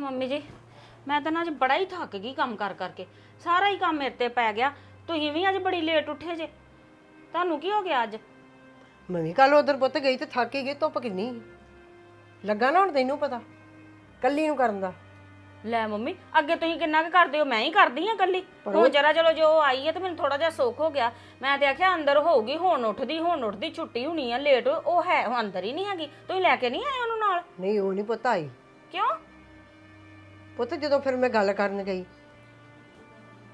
Mummy ਜੀ ਮੈਂ ਤਾਂ ਨਾ ਅੱਜ ਬੜਾ ਹੀ ਥੱਕ ਗਈ ਕੰਮ ਕਰ ਕਰਕੇ। ਸਾਰਾ ਹੀ ਕੰਮ ਮੇਰੇ ਤੇ ਪੈ ਗਿਆ। ਤੁਸੀਂ ਵੀ ਅੱਜ ਬੜੀ ਲੇਟ ਉੱਠੇ ਜੇ। ਤੁਹਾਨੂੰ ਕੀ ਹੋ ਗਿਆ ਅੱਜ? ਮੈਂ ਵੀ ਕੱਲ ਉਧਰ ਪੁੱਤ ਗਈ ਤੇ ਥੱਕ ਹੀ ਗਈ ਧੁੱਪ ਕਿੰਨੀ ਸੀ। ਲੱਗਾ ਨਾ ਹੁਣ ਤੈਨੂੰ ਪਤਾ ਕੱਲੀ ਨੂੰ ਕਰਨ ਦਾ। ਲੈ ਮੰਮੀ ਅੱਗੇ ਤੁਸੀਂ ਕਿੰਨਾ ਕੁ ਕਰਦੇ ਹੋ ਮੈਂ ਹੀ ਕਰਦੀ ਆ ਕੱਲੀ ਹੁਣ ਜਰਾ ਚਲੋ ਜੋ ਆਈ ਹੈ ਤੇ ਮੈਨੂੰ ਥੋੜਾ ਜਿਹਾ ਸੁੱਖ ਹੋ ਗਿਆ। ਮੈਂ ਤੇ ਆਖਿਆ ਅੰਦਰ ਹੋਊਗੀ ਹੁਣ ਉੱਠਦੀ ਹੁਣ ਉੱਠਦੀ ਛੁੱਟੀ ਹੋਣੀ ਆ ਲੇਟ ਉਹ ਹੈ ਉਹ ਅੰਦਰ ਹੀ ਨਹੀਂ ਹੈਗੀ। ਤੁਸੀਂ ਲੈ ਕੇ ਨਹੀਂ ਆਏ ਉਹਨੂੰ ਨਾਲ? ਨਹੀਂ ਉਹ ਨਹੀਂ ਪੁੱਤ ਆਈ। ਕਿਉਂ? ਪੁੱਤ ਜਦੋਂ ਫਿਰ ਮੈਂ ਗੱਲ ਕਰਨ ਗਈ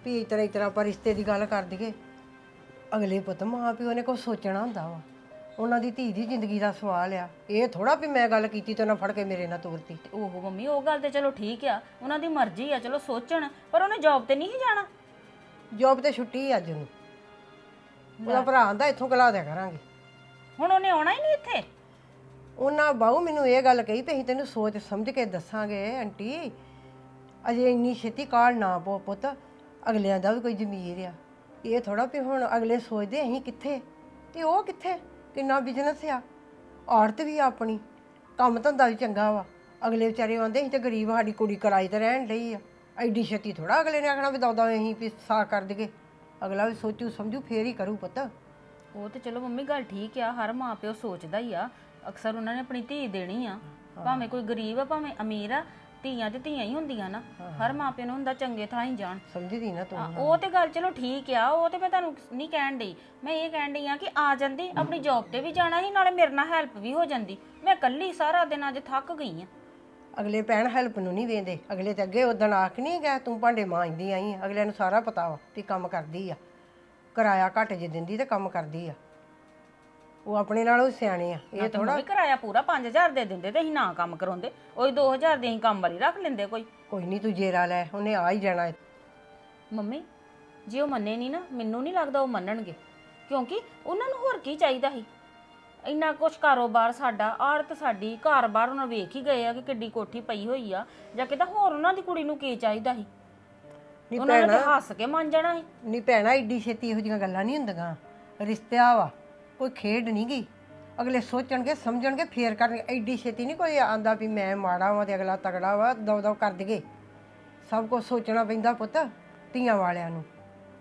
ਵੀ ਇਸ ਤਰ੍ਹਾਂ ਇਸ ਤਰ੍ਹਾਂ ਆਪਾਂ ਰਿਸ਼ਤੇ ਦੀ ਗੱਲ ਕਰ ਦਈਏ ਅਗਲੇ ਪੁੱਤ ਮਾਂ ਪਿਓ ਨੇ ਕੁਛ ਸੋਚਣਾ ਹੁੰਦਾ ਵਾ। ਉਹਨਾਂ ਦੀ ਧੀ ਦੀ ਜ਼ਿੰਦਗੀ ਦਾ ਸਵਾਲ ਆ। ਇਹ ਥੋੜਾ ਵੀ ਮੈਂ ਗੱਲ ਕੀਤੀ ਤੇ ਉਹਨਾਂ ਫੜ ਕੇ ਮੇਰੇ ਨਾਲ ਤੋਰਤੀ। ਤੇ ਉਹ ਮੰਮੀ ਉਹ ਗੱਲ ਤੇ ਚਲੋ ਠੀਕ ਆ। ਉਹਨਾਂ ਦੀ ਮਰਜ਼ੀ ਆ ਚਲੋ ਸੋਚਣ ਪਰ ਉਹਨੇ ਜੌਬ ਤੇ ਨਹੀਂ ਸੀ ਜਾਣਾ? ਜੋਬ ਤੇ ਛੁੱਟੀ ਅੱਜ ਨੂੰ। ਉਹਦਾ ਭਰਾ ਆਂਦਾ ਇੱਥੋਂ ਕਲਾ ਦਿਆ ਕਰਾਂਗੇ। ਹੁਣ ਉਹਨੇ ਆਉਣਾ ਹੀ ਨਹੀਂ ਇੱਥੇ? ਉਹਨਾਂ ਬਾਹੂ ਮੈਨੂੰ ਇਹ ਗੱਲ ਕਹੀ ਵੀ ਅਸੀਂ ਤੈਨੂੰ ਸੋਚ ਸਮਝ ਕੇ ਦੱਸਾਂਗੇ ਆਂਟੀ। ਅਜੇ ਇੰਨੀ ਛੇਤੀ ਕਾਲ ਨਾ ਪੋ ਪੁੱਤ ਅਗਲਿਆਂ ਦਾ ਵੀ ਕੋਈ ਜ਼ਮੀਰ ਆ। ਇਹ ਥੋੜਾ ਵੀ ਹੁਣ ਅਗਲੇ ਸੋਚਦੇ ਅਸੀਂ ਕਿੱਥੇ ਤੇ ਉਹ ਕਿੱਥੇ? ਕਿੰਨਾ ਬਿਜ਼ਨਸ ਆ? ਔਰਤ ਵੀ ਆ ਆਪਣੀ ਕੰਮ ਧੰਦਾ ਵੀ ਚੰਗਾ ਵਾ। ਅਗਲੇ ਵਿਚਾਰੇ ਆਂਦੇ ਅਸੀਂ ਤੇ ਗਰੀਬ ਸਾਡੀ ਕੁੜੀ ਕਿਰਾਏ ਤੇ ਰਹਿਣ ਲਈ ਆ। ਐਡੀ ਛੇਤੀ ਥੋੜਾ ਅਗਲੇ ਨੇ ਆਖਣਾ ਵੀ ਦੌਦਾ ਅਸੀਂ ਵੀ ਸਾ ਕਰ ਦਈਏ। ਅਗਲਾ ਵੀ ਸੋਚੂ ਸਮਝੂ ਫੇਰ ਹੀ ਕਰੂ ਪੁੱਤ। ਉਹ ਤੇ ਚਲੋ ਮੰਮੀ ਗੱਲ ਠੀਕ ਆ। ਹਰ ਮਾਂ ਪਿਓ ਸੋਚਦਾ ਹੀ ਆ। ਅਕਸਰ ਉਹਨਾਂ ਨੇ ਆਪਣੀ ਧੀ ਦੇਣੀ ਆ। ਭਾਵੇਂ ਕੋਈ ਗਰੀਬ ਆ ਭਾਵੇਂ ਅਮੀਰ ਆ। ਧੀਆਂ ਤੇ ਧੀਆਂ ਹੀ ਹੁੰਦੀਆਂ ਨਾ। ਹਰ ਮਾਂ ਪਿਓ ਨੂੰ ਹੁੰਦਾ ਚੰਗੇ ਥਾਂ ਹੀ ਜਾਣ। ਸਮਝਦੀ ਨਾ ਤੂੰ। ਉਹ ਤੇ ਗੱਲ ਚਲੋ ਠੀਕ ਆ ਉਹ ਤੇ ਮੈਂ ਤੁਹਾਨੂੰ ਨਹੀਂ ਕਹਿਣ ਡਈ। ਮੈਂ ਇਹ ਕਹਿਣ ਡਈ ਆ ਕਿ ਆ ਜਾਂਦੀ ਆਪਣੀ ਜੌਬ ਤੇ ਵੀ ਜਾਣਾ ਸੀ ਨਾਲੇ ਮੇਰੇ ਨਾਲ ਹੈਲਪ ਵੀ ਹੋ ਜਾਂਦੀ। ਮੈਂ ਇਕੱਲੀ ਸਾਰਾ ਦਿਨ ਅੱਜ ਥੱਕ ਗਈ ਆ। ਅਗਲੇ ਭੈਣ ਹੈਲਪ ਨੂੰ ਨਹੀਂ ਵੇਂਦੇ। ਅਗਲੇ ਤੇ ਅੱਗੇ ਉਦਣ ਆਖ ਨਹੀਂ ਗਿਆ ਤੂੰ ਭਾਂਡੇ ਮਾਂਜਦੀ ਆਈ ਆਂ। ਅਗਲਿਆਂ ਨੂੰ ਸਾਰਾ ਪਤਾ ਵਾ ਵੀ ਕੰਮ ਕਰਦੀ ਆ। ਕਿਰਾਇਆ ਘੱਟ ਜੇ ਦਿੰਦੀ ਤੇ ਕੰਮ ਕਰਦੀ ਆ। ਉਹ ਆਪਣੇ ਨਾਲੋਂ ਸਿਆਣੇ ਆ। ਇਹ ਥੋੜਾ ਵੀ ਕਿਰਾਇਆ ਪੂਰਾ 5000 ਦੇ ਦਿੰਦੇ ਤੇ ਅਸੀਂ ਨਾ ਕੰਮ ਕਰਾਉਂਦੇ। ਉਹੀ 2000 ਦੇ ਅਸੀਂ ਕੰਮ ਵਾਲੀ ਰੱਖ ਲੈਂਦੇ ਕੋਈ। ਕੋਈ ਨਹੀਂ ਤੂੰ ਜੇਰਾ ਲੈ ਉਹਨੇ ਆ ਹੀ ਜਾਣਾ। ਮੰਮੀ ਜੇ ਉਹ ਮੰਨੇ ਨਹੀਂ ਨਾ ਮੈਨੂੰ ਨਹੀਂ ਲੱਗਦਾ ਉਹ ਮੰਨਣਗੇ। ਕਿਉਂਕਿ ਉਹਨਾਂ ਨੂੰ ਹੋਰ ਕੀ ਚਾਹੀਦਾ ਸੀ? ਇੰਨਾ ਕੁਛ ਕਾਰੋਬਾਰ ਸਾਡਾ ਆੜਤ ਸਾਡੀ ਘਰ-ਬਾਰ ਉਹਨਾਂ ਵੇਖ ਹੀ ਗਏ ਆ ਕਿ ਕਿੱਡੀ ਕੋਠੀ ਪਈ ਹੋਈ ਆ। ਜਾਂ ਕਿਤਾ ਹੋਰ ਉਹਨਾਂ ਦੀ ਕੁੜੀ ਨੂੰ ਕੀ ਚਾਹੀਦਾ ਸੀ? ਨਹੀਂ ਉਹਨਾਂ ਨੇ ਤਾਂ ਹੱਸ ਕੇ ਮੰਨ ਜਾਣਾ ਸੀ। ਨਹੀਂ ਭੈਣਾ ਏਡੀ ਛੇਤੀ ਇਹੋ ਜਿਹੀਆਂ ਗੱਲਾਂ ਨਹੀਂ ਹੁੰਦੀਆਂ। ਰਿਸ਼ਤਿਆ ਵਾ। ਕੋਈ ਖੇਡ ਨਹੀਂ ਗਈ ਅਗਲੇ ਸੋਚਣਗੇ ਸਮਝਣਗੇ ਫੇਰ ਕਰਨਗੇ। ਐਡੀ ਛੇਤੀ ਨਹੀਂ ਕੋਈ ਆਂਦਾ ਵੀ ਮੈਂ ਮਾੜਾ ਵਾਂ ਤੇ ਅਗਲਾ ਤਗੜਾ ਵਾ ਦਵ ਦਵ ਕਰ ਦਈਏ। ਸਭ ਕੁਝ ਸੋਚਣਾ ਪੈਂਦਾ ਪੁੱਤ ਧੀਆਂ ਵਾਲਿਆਂ ਨੂੰ।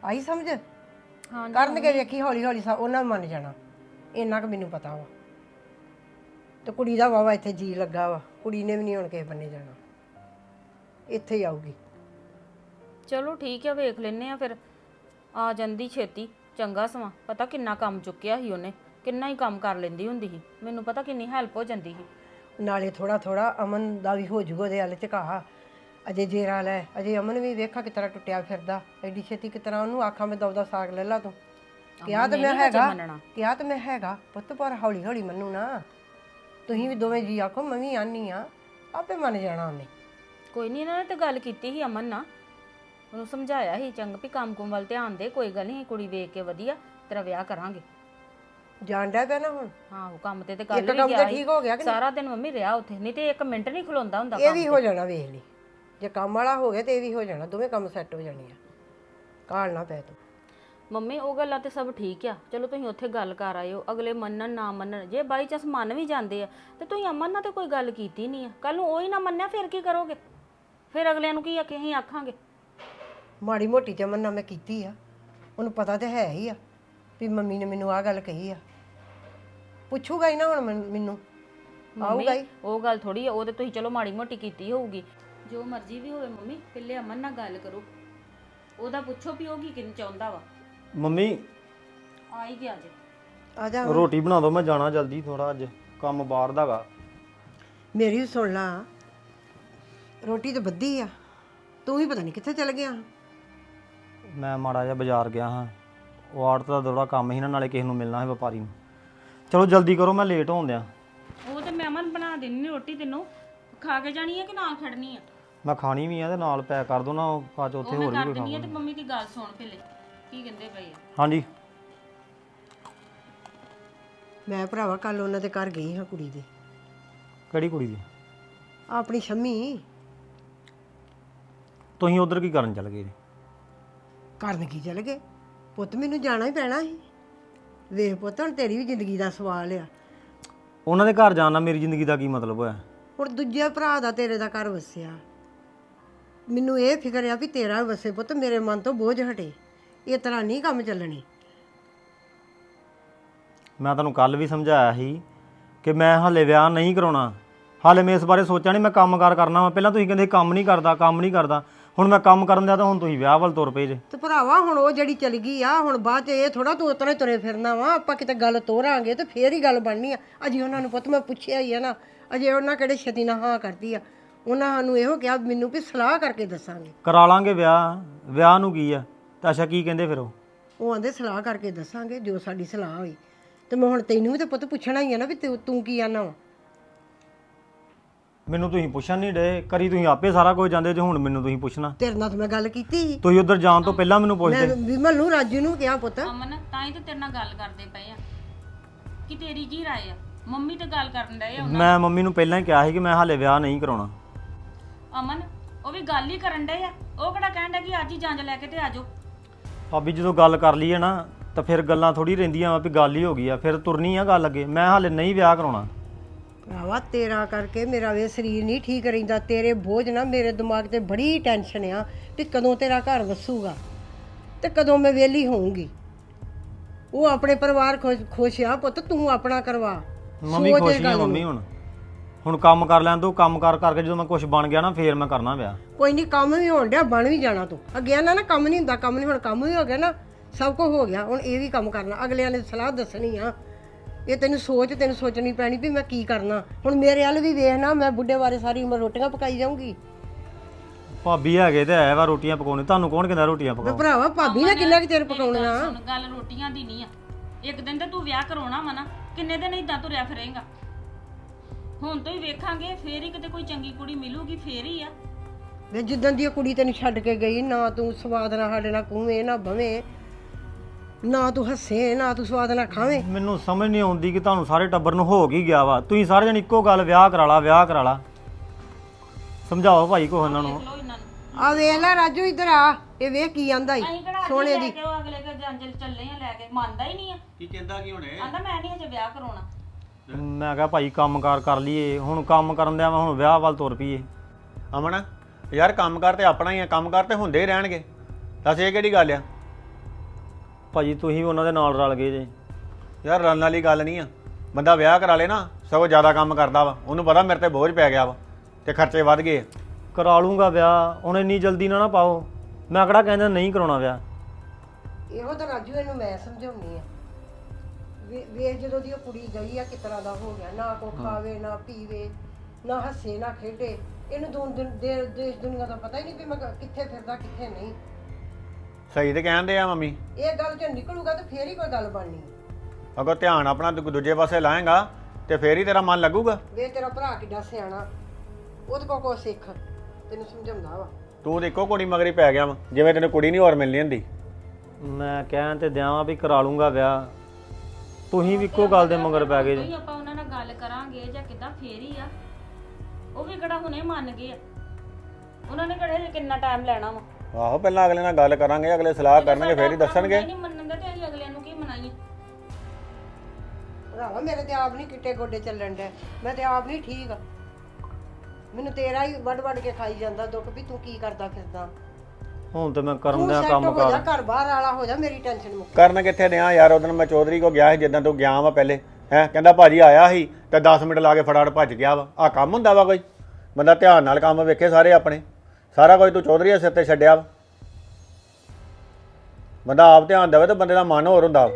ਆਈ ਸਮਝ? ਹਾਂ ਕਰਨਗੇ ਵੇਖੀ ਹੌਲੀ ਹੌਲੀ ਸਭ ਉਹਨਾਂ ਨੂੰ ਮੰਨ ਜਾਣਾ। ਇੰਨਾ ਕੁ ਮੈਨੂੰ ਪਤਾ ਵਾ। ਤੇ ਕੁੜੀ ਦਾ ਵਾਵਾ ਇੱਥੇ ਜੀ ਲੱਗਾ ਵਾ। ਕੁੜੀ ਨੇ ਵੀ ਨਹੀਂ ਹੁਣ ਕਿਸੇ ਬੰਨੇ ਜਾਣਾ। ਇੱਥੇ ਹੀ ਆਊਗੀ। ਚਲੋ ਠੀਕ ਆ ਵੇਖ ਲੈਨੇ ਆ ਫਿਰ। ਆ ਜਾਂਦੀ ਛੇਤੀ। ਚੰਗਾ ਸਮਾਂ। ਪਤਾ ਕਿੰਨਾ ਕੰਮ ਚੁੱਕਿਆ ਸੀ ਉਹਨੇ। ਕਿੰਨਾ ਹੀ ਕੰਮ ਕਰ ਲੈਂਦੀ ਹੁੰਦੀ ਸੀ। ਮੈਨੂੰ ਪਤਾ ਕਿੰਨੀ ਹੈਲਪ ਹੋ ਜਾਂਦੀ ਸੀ। ਨਾਲੇ ਥੋੜਾ ਥੋੜਾ ਅਮਨ ਦਾ ਵੀ ਹੋ ਜੂਗਾ ਉਹਦੇ ਹੱਲ ਝਕਾ ਅਜੇ ਜੇਰਾ ਲੈ। ਅਜੇ ਅਮਨ ਵੀ ਵੇਖਾ ਕਿ ਤਰ੍ਹਾਂ ਟੁੱਟਿਆ ਫਿਰਦਾ। ਐਡੀ ਛੇਤੀ ਕਿ ਤਰ੍ਹਾਂ ਉਹਨੂੰ ਆਖਾਂ ਮੈਂ ਦਵਦਾ ਸਾਗ ਲੈ ਲਾ ਤੂੰ। ਕਿਹਾ ਤਾਂ ਮੈਂ ਹੈਗਾ। ਕਿਹਾ ਤਾਂ ਮੈਂ ਹੈਗਾ। ਪੁੱਤ ਪਰ ਹੌਲੀ ਹੌਲੀ ਮੰਨੂ ਨਾ। ਤੁਸੀਂ ਵੀ ਦੋਵੇਂ ਜੀ ਆਖੋ ਮੈਂ ਵੀ ਆਨੀ ਆ। ਆਪੇ ਮੰਨ ਜਾਣਾ ਉਹਨੇ। ਕੋਈ ਨਹੀਂ ਇਹਨਾਂ ਨੇ ਤੇ ਗੱਲ ਕੀਤੀ ਸੀ ਅਮਨ ਨਾਲ। ਉਹਨੂੰ ਸਮਝਾਇਆ ਸੀ ਚੰਗ ਵੀ ਕੰਮ ਕੁਮ ਵੱਲ ਧਿਆਨ ਦੇ ਕੋਈ ਗੱਲ ਨਹੀਂ ਕੁੜੀ ਵੇਖ ਕੇ ਵਧੀਆ ਤੇਰਾ ਵਿਆਹ ਕਰਾਂਗੇ। ਜਾਣਦਾ ਪਿਆ ਨਾ ਹੁਣ? ਹਾਂ ਉਹ ਕੰਮ ਤੇ ਤੇ ਕੱਲ ਇੱਕ ਵੀ ਕੰਮ ਗਿਆ ਸੀ। ਠੀਕ ਹੋ ਗਿਆ ਕਿ ਸਾਰਾ ਦਿਨ ਮੰਮੀ ਰਿਹਾ ਉੱਥੇ ਨਹੀਂ ਤੇ ਇੱਕ ਮਿੰਟ ਨਹੀਂ ਖਲੋਂਦਾ ਹੁੰਦਾ ਇਹ ਵੀ ਹੋ ਜਾਣਾ ਵੇਖ ਲਈ। ਜੇ ਕੰਮ ਵਾਲਾ ਹੋ ਗਿਆ ਤੇ ਇਹ ਵੀ ਹੋ ਜਾਣਾ ਦੋਵੇਂ ਕੰਮ ਸੈੱਟ ਹੋ ਜਾਣੇ ਆ। ਕਾਲ ਨਾ ਪੈ ਤੂੰ। ਮੰਮੀ ਉਹ ਗੱਲਾਂ ਤੇ ਸਭ ਠੀਕ ਆ। ਚਲੋ ਤੁਸੀਂ ਉੱਥੇ ਗੱਲ ਕਰ ਆਇਓ ਅਗਲੇ ਮੰਨਣ ਨਾ ਮੰਨਣ। ਜੇ ਬਾਈ ਚਾਂਸ ਮੰਨ ਵੀ ਜਾਂਦੇ ਆ ਤੇ ਤੁਸੀਂ ਅਮਨ ਨਾਲ ਤੇ ਕੋਈ ਗੱਲ ਕੀਤੀ ਨਹੀਂ ਆ। ਕੱਲ ਨੂੰ ਉਹ ਹੀ ਨਾ ਮੰਨਿਆ ਫਿਰ ਕੀ ਕਰੋਗੇ? ਫਿਰ ਅਗਲਿਆਂ ਨੂੰ ਕੀ ਆ ਕਿ ਅਸੀਂ ਆਖਾਂਗੇ? ਮਾੜੀ ਮੋਟੀ ਤੇ ਮੰਨਾ ਮੈਂ ਕੀਤੀ ਆ। ਉਹਨੂੰ ਪਤਾ ਤੇ ਹੈ ਹੀ ਆ ਵੀ ਮੰਮੀ ਨੇ ਮੈਨੂੰ ਆਹ ਗੱਲ ਕਹੀ ਆ। ਪੁੱਛੂਗਾ ਹੀ ਨਾ ਹੁਣ ਮੈਨ- ਮੈਨੂੰ। ਆਊਗਾ ਹੀ। ਉਹ ਗੱਲ ਥੋੜੀ ਆ ਉਹ ਤੇ ਤੁਸੀਂ ਚਲੋ ਮਾੜੀ ਮੋਟੀ ਕੀਤੀ ਹੋਊਗੀ। ਜੋ ਮਰਜ਼ੀ ਵੀ ਹੋਵੇ ਮੰਮੀ ਪਹਿਲੇ ਅਮਨ ਨਾਲ ਗੱਲ ਕਰੋ। ਉਹਦਾ ਪੁੱਛੋ ਵੀ ਉਹ ਕੀ ਕਿੰਨ ਚਾਹੁੰਦਾ ਵਾ। ਮੰਮੀ। ਆ ਹੀ ਗਿਆ ਜੇ। ਆ ਜਾ ਰੋਟੀ ਬਣਾ ਦਿਓ ਮੈਂ ਜਾਣਾ ਜਲਦੀ ਥੋੜਾ ਅੱਜ। ਕੰਮ ਬਾਹਰ ਦਾਗਾ ਮੇਰੀ ਵੀ ਸੁਣ ਲਾ। ਰੋਟੀ ਤੇ ਬੱਧੀ ਆ। ਤੂੰ ਹੀ ਪਤਾ ਨਹੀਂ ਕਿੱਥੇ ਚਲ ਗਿਆ। ਮੈਂ ਮਾੜਾ ਜਿਹਾ ਬਾਜ਼ਾਰ ਗਿਆ ਹਾਂ। ਉਹ ਆੜਤ ਦਾ ਥੋੜਾ ਕੰਮ ਸੀ ਨਾ ਨਾਲੇ ਕਿਸੇ ਨੂੰ ਮਿਲਣਾ ਹੈ ਵਪਾਰੀ ਨੂੰ। ਚਲੋ ਜਲਦੀ ਕਰੋ ਮੈਂ ਲੇਟ ਹੋਣ ਦਿਆਂ। ਉਹ ਤੇ ਮੈਂ ਅਮਨ ਬਣਾ ਦੇਣੀ ਰੋਟੀ ਤੈਨੂੰ। ਖਾ ਕੇ ਜਾਣੀ ਹੈ ਕਿ ਨਾਲ ਖੜਨੀ ਆ? ਮੈਂ ਖਾਣੀ ਵੀ ਆ ਤੇ ਨਾਲ ਪੈਕ ਕਰ ਦੋ ਨਾ ਬਾਅਦ 'ਚ ਉੱਥੇ ਉਹ ਮੈਂ ਹੋਰ ਵੀ ਕਰ ਕੋਈ ਦਿੰਨੀ ਆ ਖਾਣਾ ਤੇ ਮੰਮੀ ਦੀ ਗੱਲ ਸੁਣ ਪਹਿਲੇ। ਕੀ ਕਹਿੰਦੇ ਪਏ ਆ? ਹਾਂਜੀ। ਮੈਂ ਭਰਾਵਾ ਕੱਲ ਉਹਨਾਂ ਦੇ ਘਰ ਗਈ ਹਾਂ ਕੁੜੀ ਦੇ। ਕਿਹੜੀ ਕੁੜੀ ਦੀ? ਆਪਣੀ ਸ਼ੰਮੀ। ਤੁਸੀਂ ਉਧਰ ਕੀ ਕਰਨ ਚੱਲ ਗਏ? ਜੀ? ਕਰਨ ਕੀ ਚਲ ਗਏ? ਪੁੱਤ ਮੈਨੂੰ ਜਾਣਾ ਹੀ ਪੈਣਾ ਸੀ। ਵੇਖ ਪੁੱਤ ਹੁਣ ਤੇਰੀ ਵੀ ਜ਼ਿੰਦਗੀ ਦਾ ਸਵਾਲ ਆ। ਉਹਨਾਂ ਦੇ ਘਰ ਜਾਣ ਨਾਲ ਮੇਰੀ ਜ਼ਿੰਦਗੀ ਦਾ ਕੀ ਮਤਲਬ ਹੋਇਆ? ਹੁਣ ਦੂਜੇ ਭਰਾ ਦਾ ਤੇਰੇ ਦਾ ਘਰ ਵਸਿਆ। ਮੈਨੂੰ ਇਹ ਫਿਕਰ ਆ ਵੀ ਤੇਰਾ ਵਸੇ ਪੁੱਤ ਮੇਰੇ ਮਨ ਤੋਂ ਬੋਝ ਹਟੇ। ਇਹ ਤਰ੍ਹਾਂ ਨਹੀਂ ਕੰਮ ਚੱਲਣੀ। ਮੈਂ ਤੁਹਾਨੂੰ ਕੱਲ ਵੀ ਸਮਝਾਇਆ ਸੀ ਕਿ ਮੈਂ ਹਾਲੇ ਵਿਆਹ ਨਹੀਂ ਕਰਾਉਣਾ। ਹਾਲੇ ਮੈਂ ਇਸ ਬਾਰੇ ਸੋਚਿਆ ਨਹੀਂ ਮੈਂ ਕੰਮਕਾਰ ਕਰਨਾ ਵਾ। ਪਹਿਲਾਂ ਤੁਸੀਂ ਕਹਿੰਦੇ ਕੰਮ ਨਹੀਂ ਕਰਦਾ ਕੰਮ ਨਹੀਂ ਕਰਦਾ। ਹੁਣ ਮੈਂ ਕੰਮ ਕਰਨ ਦਿਆ ਤਾਂ ਹੁਣ ਤੁਸੀਂ ਵਿਆਹ ਵੱਲ ਤੁਰ ਪਏ ਜੇ। ਤੇ ਭਰਾਵਾ ਹੁਣ ਉਹ ਜਿਹੜੀ ਚਲ ਗਈ ਆ ਹੁਣ ਬਾਅਦ ਚ ਇਹ ਥੋੜਾ ਤੂੰ ਉਤਰੇ ਤੁਰੇ ਫਿਰਨਾ ਵਾ ਆਪਾਂ ਕਿਤੇ ਗੱਲ ਤੋਰਾਂਗੇ ਤੇ ਫੇਰ ਹੀ ਗੱਲ ਬਣਨੀ ਆ। ਅਜੇ ਉਹਨਾਂ ਨੂੰ ਪੁੱਤ ਮੈਂ ਪੁੱਛਿਆ ਹੀ ਆ ਨਾ ਅਜੇ ਉਹਨਾਂ ਕਿਹੜੇ ਛਤੀ ਨਾਲ ਹਾਂ ਕਰਦੀ ਆ। ਉਹਨਾਂ ਸਾਨੂੰ ਇਹੋ ਕਿਹਾ ਮੈਨੂੰ ਵੀ ਸਲਾਹ ਕਰਕੇ ਦੱਸਾਂਗੇ। ਕਰਾ ਲਾਂਗੇ ਵਿਆਹ ਵਿਆਹ ਨੂੰ ਕੀ ਆ? ਤਾਂ ਅੱਛਾ ਕੀ ਕਹਿੰਦੇ ਫਿਰ ਉਹ? ਉਹ ਆਂਦੇ ਸਲਾਹ ਕਰਕੇ ਦੱਸਾਂਗੇ ਜੋ ਸਾਡੀ ਸਲਾਹ ਹੋਈ। ਤੇ ਮੈਂ ਹੁਣ ਤੈਨੂੰ ਵੀ ਤੇ ਪੁੱਤ ਪੁੱਛਣਾ ਹੀ ਆ ਨਾ ਵੀ ਤੂੰ ਤੂੰ ਕੀ ਆਨਾ ਵਾ। ਮੈਨੂੰ ਤੁਸੀਂ ਪੁੱਛਣ ਨਹੀਂ ਡੇ ਕਰੀ ਤੁਸੀਂ ਆਪੇ ਸਾਰਾ ਕੁਝ ਜਾਂਦੇ ਜੇ ਹੁਣ ਮੈਨੂੰ ਤੁਸੀਂ ਪੁੱਛਣਾ। ਤੇਰੇ ਨਾਲ ਤਾਂ ਮੈਂ ਗੱਲ ਕੀਤੀ ਸੀ। ਤੁਸੀਂ ਉਧਰ ਜਾਣ ਤੋਂ ਪਹਿਲਾਂ ਮੈਨੂੰ ਪੁੱਛਦੇ। ਮੈਂ ਵਿਮਲ ਨੂੰ ਰਾਜੂ ਨੂੰ ਕਿਹਾ ਪੁੱਤ। ਅਮਨ ਤਾਂ ਹੀ ਤੇ ਤੇਰੇ ਨਾਲ ਗੱਲ ਕਰਦੇ ਪਏ ਆ। ਕਿ ਤੇਰੀ ਕੀ ਰਾਏ ਆ? ਮੰਮੀ ਤੇ ਗੱਲ ਕਰਨ ਡਏ ਆ ਮੈਂ ਮੰਮੀ ਨੂੰ ਪਹਿਲਾਂ ਹੀ ਕਿਹਾ ਸੀ ਕਿ ਮੈਂ ਹਾਲੇ ਵਿਆਹ ਨਹੀਂ ਕਰਾਉਣਾ। ਅਮਨ ਉਹ ਵੀ ਗੱਲ ਹੀ ਕਰਨ ਡਏ ਆ। ਉਹ ਕਿਹੜਾ ਕਹਿਣ ਡਿਆ ਕਿ ਅੱਜ ਹੀ ਜਾਂਚ ਲੈ ਕੇ ਤੇ ਆਜੋ ਭਾਬੀ ਜਦੋਂ ਗੱਲ ਕਰ ਲਈਏ ਨਾ ਤਾਂ ਫਿਰ ਗੱਲਾਂ ਥੋੜੀ ਰਹਿੰਦੀਆਂ ਵਾ ਵੀ ਗੱਲ ਹੀ ਹੋ ਗਈ ਆ। ਫਿਰ ਤੁਰਨੀ ਆ ਗੱਲ ਅੱਗੇ। ਮੈਂ ਹਾਲੇ ਨਹੀਂ ਵਿਆਹ ਕਰਾਉਣਾ। ਭਰਾਵਾ ਤੇਰਾ ਕਰਕੇ ਮੇਰਾ ਵੇ ਸਰੀਰ ਨਹੀਂ ਠੀਕ ਰਹਿੰਦਾ ਤੇਰੇ ਬੋਝ ਨਾ ਮੇਰੇ ਦਿਮਾਗ ਤੇ ਬੜੀ ਟੈਨਸ਼ਨ ਆ ਵੀ ਕਦੋਂ ਤੇਰਾ ਘਰ ਵਸੂਗਾ ਤੇ ਕਦੋਂ ਮੈਂ ਵਿਹਲੀ ਹੋਊਂਗੀ। ਉਹ ਆਪਣੇ ਪਰਿਵਾਰ ਖੁਸ਼ ਖੁਸ਼ ਆ ਪੁੱਤ ਤੂੰ ਆਪਣਾ ਕਰਵਾ। ਮੰਮੀ ਸੋਚ ਇਹ ਖੁਸ਼ ਹੀ ਆ ਗੱਲ ਨੂੰ। ਮੰਮੀ ਹੁਣ। ਹੁਣ ਕੰਮ ਕਰ ਲੈਣ ਦੋ ਕੰਮ ਕਰ ਕਰਕੇ ਜਦੋਂ ਮੈਂ ਕੁਝ ਬਣ ਗਿਆ ਨਾ ਫੇਰ ਮੈਂ ਕਰਨਾ ਵਿਆਹ। ਕੋਈ ਨਹੀਂ ਕੰਮ ਵੀ ਹੋਣ ਡਿਆ ਬਣ ਵੀ ਜਾਣਾ ਤੂੰ। ਅੱਗੇ ਨਾ ਨਾ ਕੰਮ ਨਹੀਂ ਹੁੰਦਾ ਕੰਮ ਨਹੀਂ ਹੁਣ ਕੰਮ ਵੀ ਹੋ ਗਿਆ ਨਾ ਸਭ ਕੁਝ ਹੋ ਗਿਆ ਹੁਣ ਇਹ ਵੀ ਕੰਮ ਕਰਨਾ ਅਗਲਿਆਂ ਨੇ ਸਲਾਹ ਦੱਸਣੀ ਆ। ਇਹ ਤੈਨੂੰ ਸੋਚ ਤੈਨੂੰ ਸੋਚਣੀ ਪੈਣੀ ਵੀ ਮੈਂ ਕੀ ਕਰਨਾ। ਹੁਣ ਮੇਰੇ ਵੱਲ ਵੀ ਵੇਖ ਨਾ ਮੈਂ ਬੁੱਢੇ ਬਾਰੇ ਸਾਰੀ ਉਮਰ ਰੋਟੀਆਂ ਪਕਾਈ ਜਾਊਂਗੀ। ਭਾਬੀ ਹੈਗੇ ਤੇ ਆਇਆ ਵਾ ਰੋਟੀਆਂ ਪਕਾਉਣੇ। ਤੁਹਾਨੂੰ ਕੌਣ ਕਹਿੰਦਾ ਰੋਟੀਆਂ ਵੇ ਪਕਾਓ? ਭਰਾਵਾ ਭਾਬੀ ਨੇ ਕਿੰਨਾ ਕੁ ਚਿਰ ਪਕਾਉਣਾ ਸੁਣ ਗੱਲ ਰੋਟੀਆਂ ਦੀ ਨਹੀਂ ਆ। ਇੱਕ ਦਿਨ ਤੇ ਤੂੰ ਵਿਆਹ ਕਰਾਉਣਾ ਵਾ ਨਾ ਕਿੰਨੇ ਦਿਨ ਇਦਾਂ ਤੁਰਿਆ ਫਿਰੇਂਗਾ? ਹੁਣ ਤੋਂ ਹੀ ਵੇਖਾਂਗੇ ਫੇਰ ਹੀ ਕਿਤੇ ਕੋਈ ਚੰਗੀ ਕੁੜੀ ਮਿਲੂਗੀ ਫੇਰ ਹੀ ਆ। ਵੇ ਜਿੱਦਾਂ ਦੀ ਇਹ ਕੁੜੀ ਤੈਨੂੰ ਛੱਡ ਕੇ ਗਈ ਨਾ ਤੂੰ ਸਵਾਦ ਨਾਲ ਸਾਡੇ ਨਾਲ ਕੂਵੇਂ ਨਾ ਬਵੇਂ ਨਾ ਤੂੰ ਹੱਸੇ ਨਾ ਤੂੰ ਸਵਾਦ ਨਾਲ ਖਾਵੇਂ। ਮੈਨੂੰ ਸਮਝ ਨਹੀਂ ਆਉਂਦੀ ਕਿ ਤੁਹਾਨੂੰ ਸਾਰੇ ਟੱਬਰ ਨੂੰ ਹੋ ਕੀ ਗਿਆ ਵਾ। ਤੁਸੀਂ ਸਾਰੇ ਜਣ ਇੱਕੋ ਗੱਲ ਵਿਆਹ ਕਰਾ ਲਾ ਵਿਆਹ ਕਰਾ ਲਾ। ਸਮਝਾਓ ਭਾਈ ਕੋ ਇਹਨਾਂ ਨੂੰ। ਆ ਵੇਖ ਲੈ ਰਾਜੂ ਇੱਧਰ ਆ। ਇਹ ਵੇਖ ਕੀ ਆਂਦਾ ਈ ਸੋਹਣੇ ਦੀ। ਦੀ ਉਹ ਅਗਲੇ ਕੇ ਜੰਜਲ ਚੱਲੇ ਆ ਲੈ ਕੇ। ਮੰਨਦਾ ਹੀ ਨਹੀਂ ਆ। ਕੀ ਕਹਿੰਦਾ ਕੀ ਹੁਣੇ? ਆਂਦਾ ਮੈਂ ਨਹੀਂ ਹਜੇ ਵਿਆਹ ਕਰਾਉਣਾ। ਮੈਂ ਕਿਹਾ ਭਾਈ ਕੰਮਕਾਰ ਕਰ ਲਈਏ। ਹੁਣ ਕੰਮ ਕਰਨ ਦਿਆਂ ਵਾ ਹੁਣ ਵਿਆਹ ਵੱਲ ਤੁਰ ਪਈਏ। ਅਮਨ ਯਾਰ ਕੰਮਕਾਰ ਤੇ ਆਪਣਾ ਹੀ ਆ। ਕੰਮਕਾਰ ਤੇ ਹੁੰਦੇ ਹੀ ਰਹਿਣਗੇ। ਦੱਸ ਇਹ ਕਿਹੜੀ ਗੱਲ ਆ? ਭਾਜੀ ਤੁਸੀਂ ਵੀ ਉਹਨਾਂ ਦੇ ਨਾਲ ਰਲ ਗਏ ਜੇ। ਯਾਰ ਰਲਣ ਵਾਲੀ ਗੱਲ ਨਹੀਂ ਆ। ਬੰਦਾ ਵਿਆਹ ਕਰਾ ਲੇ ਨਾ ਸਗੋਂ ਜ਼ਿਆਦਾ ਕੰਮ ਕਰਦਾ ਵਾ। ਉਹਨੂੰ ਪਤਾ ਮੇਰੇ ਤੇ ਬੋਝ ਪੈ ਗਿਆ ਵਾ ਤੇ ਖਰਚੇ ਵੱਧ ਗਏ ਆ। ਕਰਾ ਲੂੰਗਾ ਵਿਆਹ ਹੁਣ ਇੰਨੀ ਜਲਦੀ ਨਾ ਨਾ ਪਾਓ। ਮੈਂ ਕਿਹੜਾ ਕਹਿੰਦਾ ਨਹੀਂ ਕਰਾਉਣਾ ਵਿਆਹ। ਇਹੋ ਤਾਂ ਰਾਜੂ ਇਹਨੂੰ ਮੈਂ ਸਮਝਾਉਣੀ ਆ। ਵੇ- ਵੇਖ ਜਦੋਂ ਦੀ ਉਹ ਕੁੜੀ ਗਈ ਆ ਕਿਸ ਤਰ੍ਹਾਂ ਦਾ ਹੋ ਗਿਆ। ਨਾ ਕੋ ਖਾਵੇ ਨਾ ਪੀਵੇ ਨਾ ਹੱਸੇ ਨਾ ਖੇਡੇ। ਇਹਨੂੰ ਦੋ ਦਿਨ ਦੇ- ਦੇਸ਼ ਦੁਨੀਆ ਦਾ ਪਤਾ ਹੀ ਨਹੀਂ ਵੀ ਮੈਂ ਕ- ਕਿੱਥੇ ਫਿਰਦਾ ਕਿੱਥੇ ਨਹੀਂ। ਸਹੀ ਤੇ ਕਹਿੰਦੇ ਆ ਮੰਮੀ। ਇਹ ਗੱਲ ਚ ਨਿਕਲੂਗਾ ਤਾਂ ਫੇਰ ਹੀ ਕੋਈ ਗੱਲ ਬਣਨੀ। ਅਗਰ ਧਿਆਨ ਆਪਣਾ ਦੂ- ਦੂਜੇ ਪਾਸੇ ਲਾਏਗਾ ਤੇ ਫੇਰ ਹੀ ਤੇਰਾ ਮਨ ਲੱਗੂਗਾ। ਵੇ ਤੇਰਾ ਭਰਾ ਕਿੱਡਾ ਸਿਆਣਾ ਉਹਦੇ ਕੋ ਕੋ ਸਿੱਖ ਤੈਨੂੰ ਸਮਝਾਉਂਦਾ ਵਾ। ਤੂੰ ਇੱਕੋ ਕੁੜੀ ਮਗਰੀ ਪੈ ਗਿਆ ਵਾ ਜਿਵੇਂ ਤੈਨੂੰ ਕੁੜੀ ਨਹੀਂ ਹੋਰ ਮਿਲਣੀ ਹੁੰਦੀ। ਮੈਂ ਕਹਿਣ ਤੇ ਦਿਆਂ ਵੀ ਕਰਾ ਲੂੰਗਾ ਵਿਆਹ। ਤੁਸੀਂ ਵੀ ਇੱਕੋ ਗੱਲ ਦੇ ਮਗਰ ਪੈ ਗਏ ਜੇ। ਕੋਈ ਆਪਾਂ ਉਹਨਾਂ ਨਾਲ ਗੱਲ ਕਰਾਂਗੇ ਜਾਂ ਕਿਦਾਂ ਫੇਰ ਹੀ ਆ। ਉਹ ਵੀ ਕਿਹੜਾ ਹੁਣੇ ਮੰਨ ਗਏ ਆ। ਉਹਨਾਂ ਨੇ ਕਿਹੜੇ ਕਿੰਨਾ ਟਾਈਮ ਲੈਣਾ ਵਾ। ਆਹੋ ਪਹਿਲਾਂ ਅਗਲੇ ਨਾਲ ਗੱਲ ਕਰਾਂਗੇ ਅਗਲੇ ਸਲਾਹ ਕਰਨਗੇ ਫੇਰ ਹੀ ਦੱਸਣਗੇ। ਨਹੀਂ ਮੰਨਣਗੇ ਤੇ ਅਸੀਂ ਅਗਲਿਆਂ ਨੂੰ ਕੀ ਮਨਾਈਏ? ਭਰਾਵਾ ਮੇਰੇ ਤੇ ਆਪ ਨਹੀਂ ਕਿੱਟੇ ਗੋਡੇ ਚੱਲਣ ਦੇ ਮੈਂ ਤੇ ਆਪ ਨਹੀਂ ਠੀਕ। ਮੈਨੂੰ ਤੇਰਾ ਹੀ ਵੱਡ ਵੱਡ ਕੇ ਖਾਈ ਜਾਂਦਾ ਦੁੱਖ ਵੀ ਤੂੰ ਕੀ ਕਰਦਾ ਫਿਰਦਾ। ਹੁਣ ਤੇ ਮੈਂ ਕਰਨ ਸੈੱਟ ਕੰਮ ਹੋ ਜਾ ਕਰ। ਘਰ ਬਾਹਰ ਵਾਲਾ ਹੋ ਜਾ ਮੇਰੀ ਟੈਨਸ਼ਨ ਮੁੱਕ ਕਰਨ ਕਿੱਥੇ ਦਿਆਂ ਯਾਰ ਉਦੋਂ ਮੈਂ ਚੌਧਰੀ ਕੋ ਗਿਆ ਸੀ ਜਿੱਦਾਂ ਤੂੰ ਗਿਆ ਵਾ ਪਹਿਲੇ। ਹੈ ਕਹਿੰਦਾ ਭਾਜੀ ਆਇਆ ਸੀ ਤੇ 10 ਮਿੰਟ ਲਾ ਕੇ ਫਟਾਫਟ ਭੱਜ ਗਿਆ ਵਾ। ਆ ਕੰਮ ਹੁੰਦਾ ਵਾ ਕੋਈ? ਬੰਦਾ ਧਿਆਨ ਨਾਲ ਕੰਮ ਵੇਖੇ ਸਾਰੇ ਆਪਣੇ। ਸਾਰਾ ਕੁਝ ਤੂੰ ਚੌਧਰੀ ਦੇ ਸਿਰ ਤੇ ਛੱਡਿਆ ਵਾ। ਬੰਦਾ ਆਪ ਧਿਆਨ ਦੇਵੇ ਤੇ ਬੰਦੇ ਦਾ ਮਨ ਹੋਰ ਹੁੰਦਾ।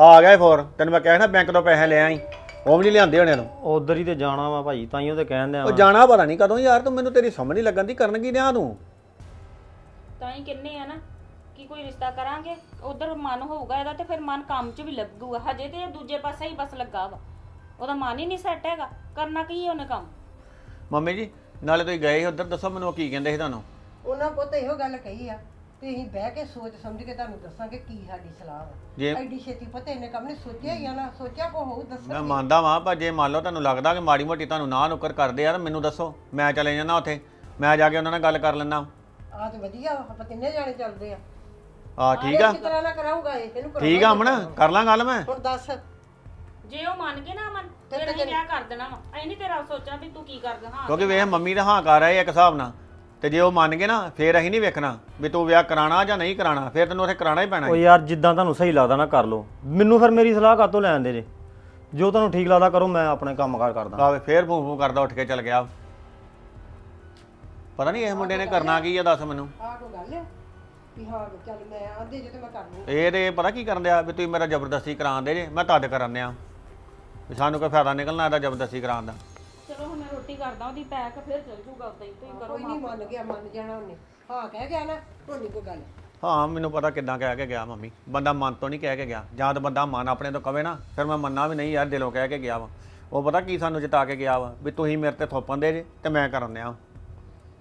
ਆ ਗਿਆ ਫੋਰ ਤੈਨੂੰ ਮੈਂ ਕਹਿਣਾ ਬੈਂਕ ਤੋਂ ਪੈਸੇ ਲੈ ਆਈ ਉਹ ਵੀ ਨਹੀਂ ਲਿਆਂਦੇ ਹੋਣੇ ਤੂੰ ਉਧਰ ਹੀ ਤੇ ਜਾਣਾ ਵਾ ਭਾਈ ਤੇ ਕਹਿਣ ਦਿਆਂ ਉਹ। ਜਾਣਾ ਪਤਾ ਨਹੀਂ ਕਦੋਂ ਯਾਰ ਤੂੰ ਮੈਨੂੰ ਤੇਰੀ ਸਮਝ ਨਹੀਂ ਲੱਗਣ ਦੀ ਕਰਨ ਕੀ ਡਿਆ ਤੂੰ? ਤਾਂ ਹੀ ਕਿੰਨੇ ਆ ਨਾ ਕਿ ਕੋਈ ਰਿਸ਼ਤਾ ਕਰਾਂਗੇ ਉਧਰ ਮਨ ਹੋਊਗਾ ਇਹਦਾ ਤੇ ਫਿਰ ਮਨ ਕੰਮ 'ਚ ਵੀ ਲੱਗੂਗਾ ਹਜੇ ਤੇ ਇਹ ਦੂਜੇ ਪਾਸੇ ਹੀ ਬਸ ਲੱਗਾ ਵਾ। ਉਹਦਾ ਮਨ ਹੀ ਨਹੀਂ ਸੈੱਟ ਹੈਗਾ ਕਰਨਾ ਕੀ ਹੈ ਉਹਨੇ ਕੰਮ? ਮੰਮੀ ਜੀ ਨਾਲੇ ਤੁਸੀਂ ਗਏ ਸੀ ਉੱਧਰ ਦੱਸੋ ਮੈਨੂੰ ਉਹ ਕੀ ਕਹਿੰਦੇ ਸੀ ਤੁਹਾਨੂੰ? ਉਹਨਾਂ ਪੁੱਤ ਇਹੋ ਗੱਲ ਕਹੀ ਆ ਤੇ ਅਸੀਂ ਬਹਿ ਕੇ ਸੋਚ ਸਮਝ ਕੇ ਤੁਹਾਨੂੰ ਦੱਸਾਂਗੇ ਕੀ ਸਾਡੀ ਸਲਾਹ ਵਾ। ਜੇ ਐਡੀ ਛੇਤੀ ਪਤਾ ਇਹਨੇ ਕੰਮ ਨੇ ਸੋਚਿਆ ਹੀ ਆ ਨਾ ਸੋਚਿਆ ਕੋ ਹੋਊ ਦੱਸੋ ਮੈਂ ਮੰਨਦਾ ਵਾਂ ਪਰ ਜੇ ਮੰਨ ਲਓ ਤੁਹਾਨੂੰ ਲੱਗਦਾ ਕਿ ਮਾੜੀ ਮੋਟੀ ਤੁਹਾਨੂੰ ਨਾ ਨੁੱਕਰ ਕਰਦੇ ਆ ਤਾਂ ਮੈਨੂੰ ਦੱਸੋ। ਮੈਂ ਚਲੇ ਜਾਣਾ ਉੱਥੇ। ਮੈਂ ਜਾ ਕੇ ਉਹਨਾਂ ਨਾਲ ਗੱਲ ਕਰ ਲੈਂਦਾ। ਆ ਤੇ ਵਧੀਆ ਵਾ, ਆਪਾਂ ਤਿੰਨੇ ਜਾਣੇ ਚੱਲਦੇ ਆ। ਆ ਠੀਕ ਆ? ਕਿਸ ਤਰ੍ਹਾਂ ਨਾ ਕਰਾਊਗਾ ਇਹ ਇਹਨੂੰ ਠੀਕ ਆ ਅਮਨ? ਕਰ ਲਾਂ ਗੱਲ ਮੈਂ? ਹੁਣ ਦੱਸ। ਜੇ ਉਹ ਮੰਨ ਗਏ ਨਾ ਮਨ ਤੇ ਫਿਰ ਅਸੀਂ ਕਿਆ ਕਰ ਦੇਣਾ ਵਾ? ਅਸੀਂ ਨਹੀਂ ਤੇਰਾ ਸੋਚਣਾ ਵੀ ਤੂੰ ਕੀ ਕਰਦਾ ਹਾਂ ਕਿਉਂਕਿ ਵੇਖ ਮੰਮੀ ਦਾ ਹਾਂ ਕਰ ਆਏ ਇੱਕ ਹਿਸਾਬ ਨਾਲ। ਤੇ ਜੇ ਉਹ ਮੰਨ ਗਏ ਨਾ ਫੇਰ ਅਸੀਂ ਨਹੀਂ ਵੇਖਣਾ ਵੀ ਤੂੰ ਵਿਆਹ ਕਰਾਣਾ ਜਾਂ ਨਹੀਂ ਕਰਾਣਾ ਫੇਰ ਤੈਨੂੰ ਉੱਥੇ ਕਰਾਣਾ ਹੀ ਪੈਣਾ ਉਹ ਯਾਰ ਜਿੱਦਾਂ ਤੁਹਾਨੂੰ ਸਹੀ ਲੱਗਦਾ ਨਾ ਕਰ ਲਓ। ਮੈਨੂੰ ਫਿਰ ਮੇਰੀ ਸਲਾਹ ਕਾਤੋਂ ਲੈਣ ਦੇ ਜੇ? ਜੋ ਤੁਹਾਨੂੰ ਠੀਕ ਲੱਗਦਾ ਕਰੋ ਮੈਂ ਆਪਣੇ ਕੰਮਕਾਰ ਕਰਦਾ। ਆਵੇ ਫੇਰ ਫੂੰ ਫੂੰ ਕਰਦਾ ਉੱਠ ਕੇ ਚੱਲ ਗਿਆ। ਪਤਾ ਨਹੀਂ ਇਸ ਮੁੰਡੇ ਨੇ ਕਰਨਾ ਕੀ ਆ ਦੱਸ ਮੈਨੂੰ। ਆਹ ਕੋ ਗੱਲ ਹੈ ਵੀ ਹਾਂ ਚੱਲ ਮੈਂ ਆਂਦੇ ਜੇ ਤੇ ਮੈਂ ਕਰ ਲੂੰ ਇਹ ਤੇ ਪਤਾ ਕੀ ਕਰਨ ਦਿਆ ਵੀ ਤੁਸੀਂ ਮੇਰਾ ਜ਼ਬਰਦਸਤੀ ਕਰਾਉਣ ਦੇ ਜੇ? ਮੈਂ ਤਦ ਕਰਨ ਦਿਆ। ਵੀ ਸਾਨੂੰ ਕੋਈ ਫਾਇਦਾ ਨਿਕਲਣਾ ਇਹਦਾ ਜ਼ਬਰਦਸਤੀ ਕਰਾਉਣ ਦਾ। ਚਲੋ ਹੁਣ ਮੈਂ ਰੋਟੀ ਕਰਦਾ ਉਹਦੀ ਪੈਕ ਫਿਰ ਚੱਲ ਜੂਗਾ ਉਦਾਂ ਹੀ ਤੁਸੀਂ ਕਰੋ ਕੋਈ ਨਹੀਂ ਮੰਨ ਗਿਆ ਮੰਨ ਜਾਣਾ ਉਹਨੇ। ਹਾਂ ਕਹਿ ਗਿਆ ਨਾ ਹੁਣ ਕੋਈ ਗੱਲ। ਹਾਂ ਮੈਨੂੰ ਪਤਾ ਕਿੱਦਾਂ ਕਹਿ ਕੇ ਗਿਆ ਮੰਮੀ। ਬੰਦਾ ਮਨ ਤੋਂ ਨਹੀਂ ਕਹਿ ਕੇ ਗਿਆ। ਜਾਂ ਤਾਂ ਬੰਦਾ ਮਨ ਆਪਣੇ ਤੋਂ ਕਵੇ ਨਾ ਫਿਰ ਮੈਂ ਮੰਨਾਂ ਵੀ ਨਹੀਂ ਯਾਰ ਦਿਲੋਂ ਕਹਿ ਕੇ ਗਿਆ ਵਾ। ਉਹ ਪਤਾ ਕੀ ਸਾਨੂੰ ਜਿਤਾ ਕੇ ਗਿਆ ਵਾ ਵੀ ਤੁਸੀਂ ਮੇਰੇ ਤੇ ਥੋਪਣ ਦੇ ਜੇ ਤੇ ਮੈਂ ਕਰਨ ਦਿਆ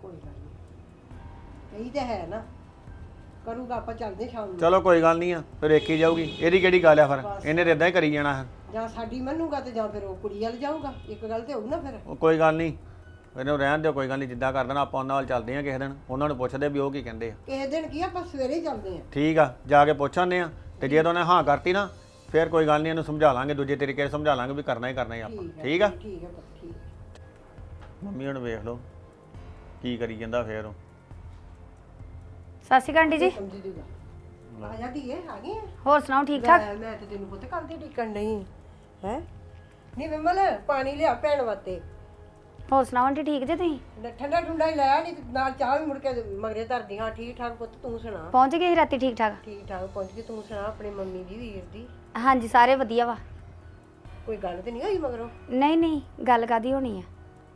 ਕੋਈ ਗੱਲ ਨਹੀਂ ਕਹੀ ਤਾਂ ਹੈ ਨਾ। ਕਰੂਗਾ ਆਪਾਂ ਚੱਲਦੇ ਸ਼ਾਮ ਨੂੰ। ਚਲੋ ਕੋਈ ਗੱਲ ਨਹੀਂ ਆ ਫਿਰ ਵੇਖੀ ਜਾਊਗੀ। ਇਹਦੀ ਕਿਹੜੀ ਗੱਲ ਆ ਫਿਰ? ਇਹਨੇ ਤਾਂ ਇਦਾਂ ਹੀ ਕਰੀ ਜਾਣਾ ਹੈ। ਜਾਂ ਸਾਡੀ ਮੰਨੂਗਾ ਤੇ ਜਾਂ ਫਿਰ ਉਹ ਕੁੜੀ ਵੱਲ ਜਾਊਗਾ। ਇੱਕ ਗੱਲ ਤੇ ਹੋਊ ਨਾ ਫਿਰ। ਉਹ ਕੋਈ ਗੱਲ ਨਹੀਂ। ਇਹਨੂੰ ਰਹਿਣ ਦਿਓ ਕੋਈ ਗੱਲ ਨਹੀਂ ਜਿੱਦਾਂ ਕਰ ਦੇਣਾ ਆਪਾਂ ਉਹਨਾਂ ਵੱਲ ਚੱਲਦੇ ਆ ਕਿਸੇ ਦਿਨ। ਉਹਨਾਂ ਨੂੰ ਪੁੱਛਦੇ ਵੀ ਉਹ ਕੀ ਕਹਿੰਦੇ ਆ। ਕਿਸੇ ਦਿਨ ਕੀ ਆਪਾਂ ਸਵੇਰੇ ਹੀ ਚੱਲਦੇ ਆ ਠੀਕ ਆ ਜਾ ਕੇ ਪੁੱਛ ਆਉਂਦੇ ਆ ਤੇ ਜੇ ਤਾਂ ਉਹਨੇ ਹਾਂ ਕਰਤੀ ਨਾ ਫਿਰ ਕੋਈ ਗੱਲ ਨਹੀਂ ਇਹਨੂੰ ਸਮਝਾ ਲਾਂਗੇ ਦੂਜੇ ਤਰੀਕੇ ਨਾਲ ਸਮਝਾ ਲਾਂਗੇ ਵੀ ਕਰਨਾ ਹੀ ਕਰਨਾ ਹੀ ਆਪਾਂ। ਠੀਕ ਆ ਠੀਕ ਹੈ ਪੁੱਤ, ਠੀਕ ਹੈ। ਮੰਮੀ ਹੁਣ ਵੇਖ ਲਓ ਕੀ ਕਰੀ ਜਾਂਦਾ ਫੇਰ ਉਹ। ਸਤਿ ਸ਼੍ਰੀ ਅਕਾਲ ਆਂਟੀ ਜੀ। ਸਮਝੀ ਦੀ ਗੱਲ। ਆ ਜਾ ਧੀਏ ਆ ਗਈ ਹੈ ਹੋਰ ਸੁਣਾਓ ਠੀਕ ਠਾਕ? ਮੈਂ ਮੈਂ ਤੇ ਤੈਨੂੰ ਪੁੱਤ ਕੱਲ ਟਿਕਣ ਨਹੀਂ ਹੈ। ਨਹੀਂ ਵਿਮਲ ਪਾਣੀ ਲਿਆ ਭੈਣ ਵਾਸਤੇ। ਹੋਰ ਸੁਣਾਓ ਆਂਟੀ ਠੀਕ ਜੇ ਤੁਸੀਂ? ਠੰਡਾ ਠੁੰਡਾ ਹੀ ਲਾਇਆ ਨਹੀਂ ਤੇ ਨਾਲ ਚਾਹ ਵੀ ਮੁੜ ਕੇ ਮਗਰੇ ਧਰਦੀ ਹਾਂ। ਠੀਕ ਠਾਕ ਪੁੱਤ ਤੂੰ ਸੁਣਾ। ਪਹੁੰਚ ਗਏ ਸੀ ਰਾਤੀ ਠੀਕ ਠਾਕ? ਠੀਕ ਠਾਕ ਪਹੁੰਚ ਗਈ ਤੂੰ ਸੁਣਾ ਆਪਣੀ ਮੰਮੀ ਦੀ ਵੀਰ ਦੀ। ਹਾਂਜੀ ਸਾਰੇ ਵਧੀਆ ਵਾ। ਕੋਈ ਗੱਲ ਤੇ ਨਹੀਂ ਹੋਈ ਮਗਰੋਂ? ਨਹੀਂ ਨਹੀਂ ਗੱਲ ਕਾਦੀ ਹੋਣੀ ਆ?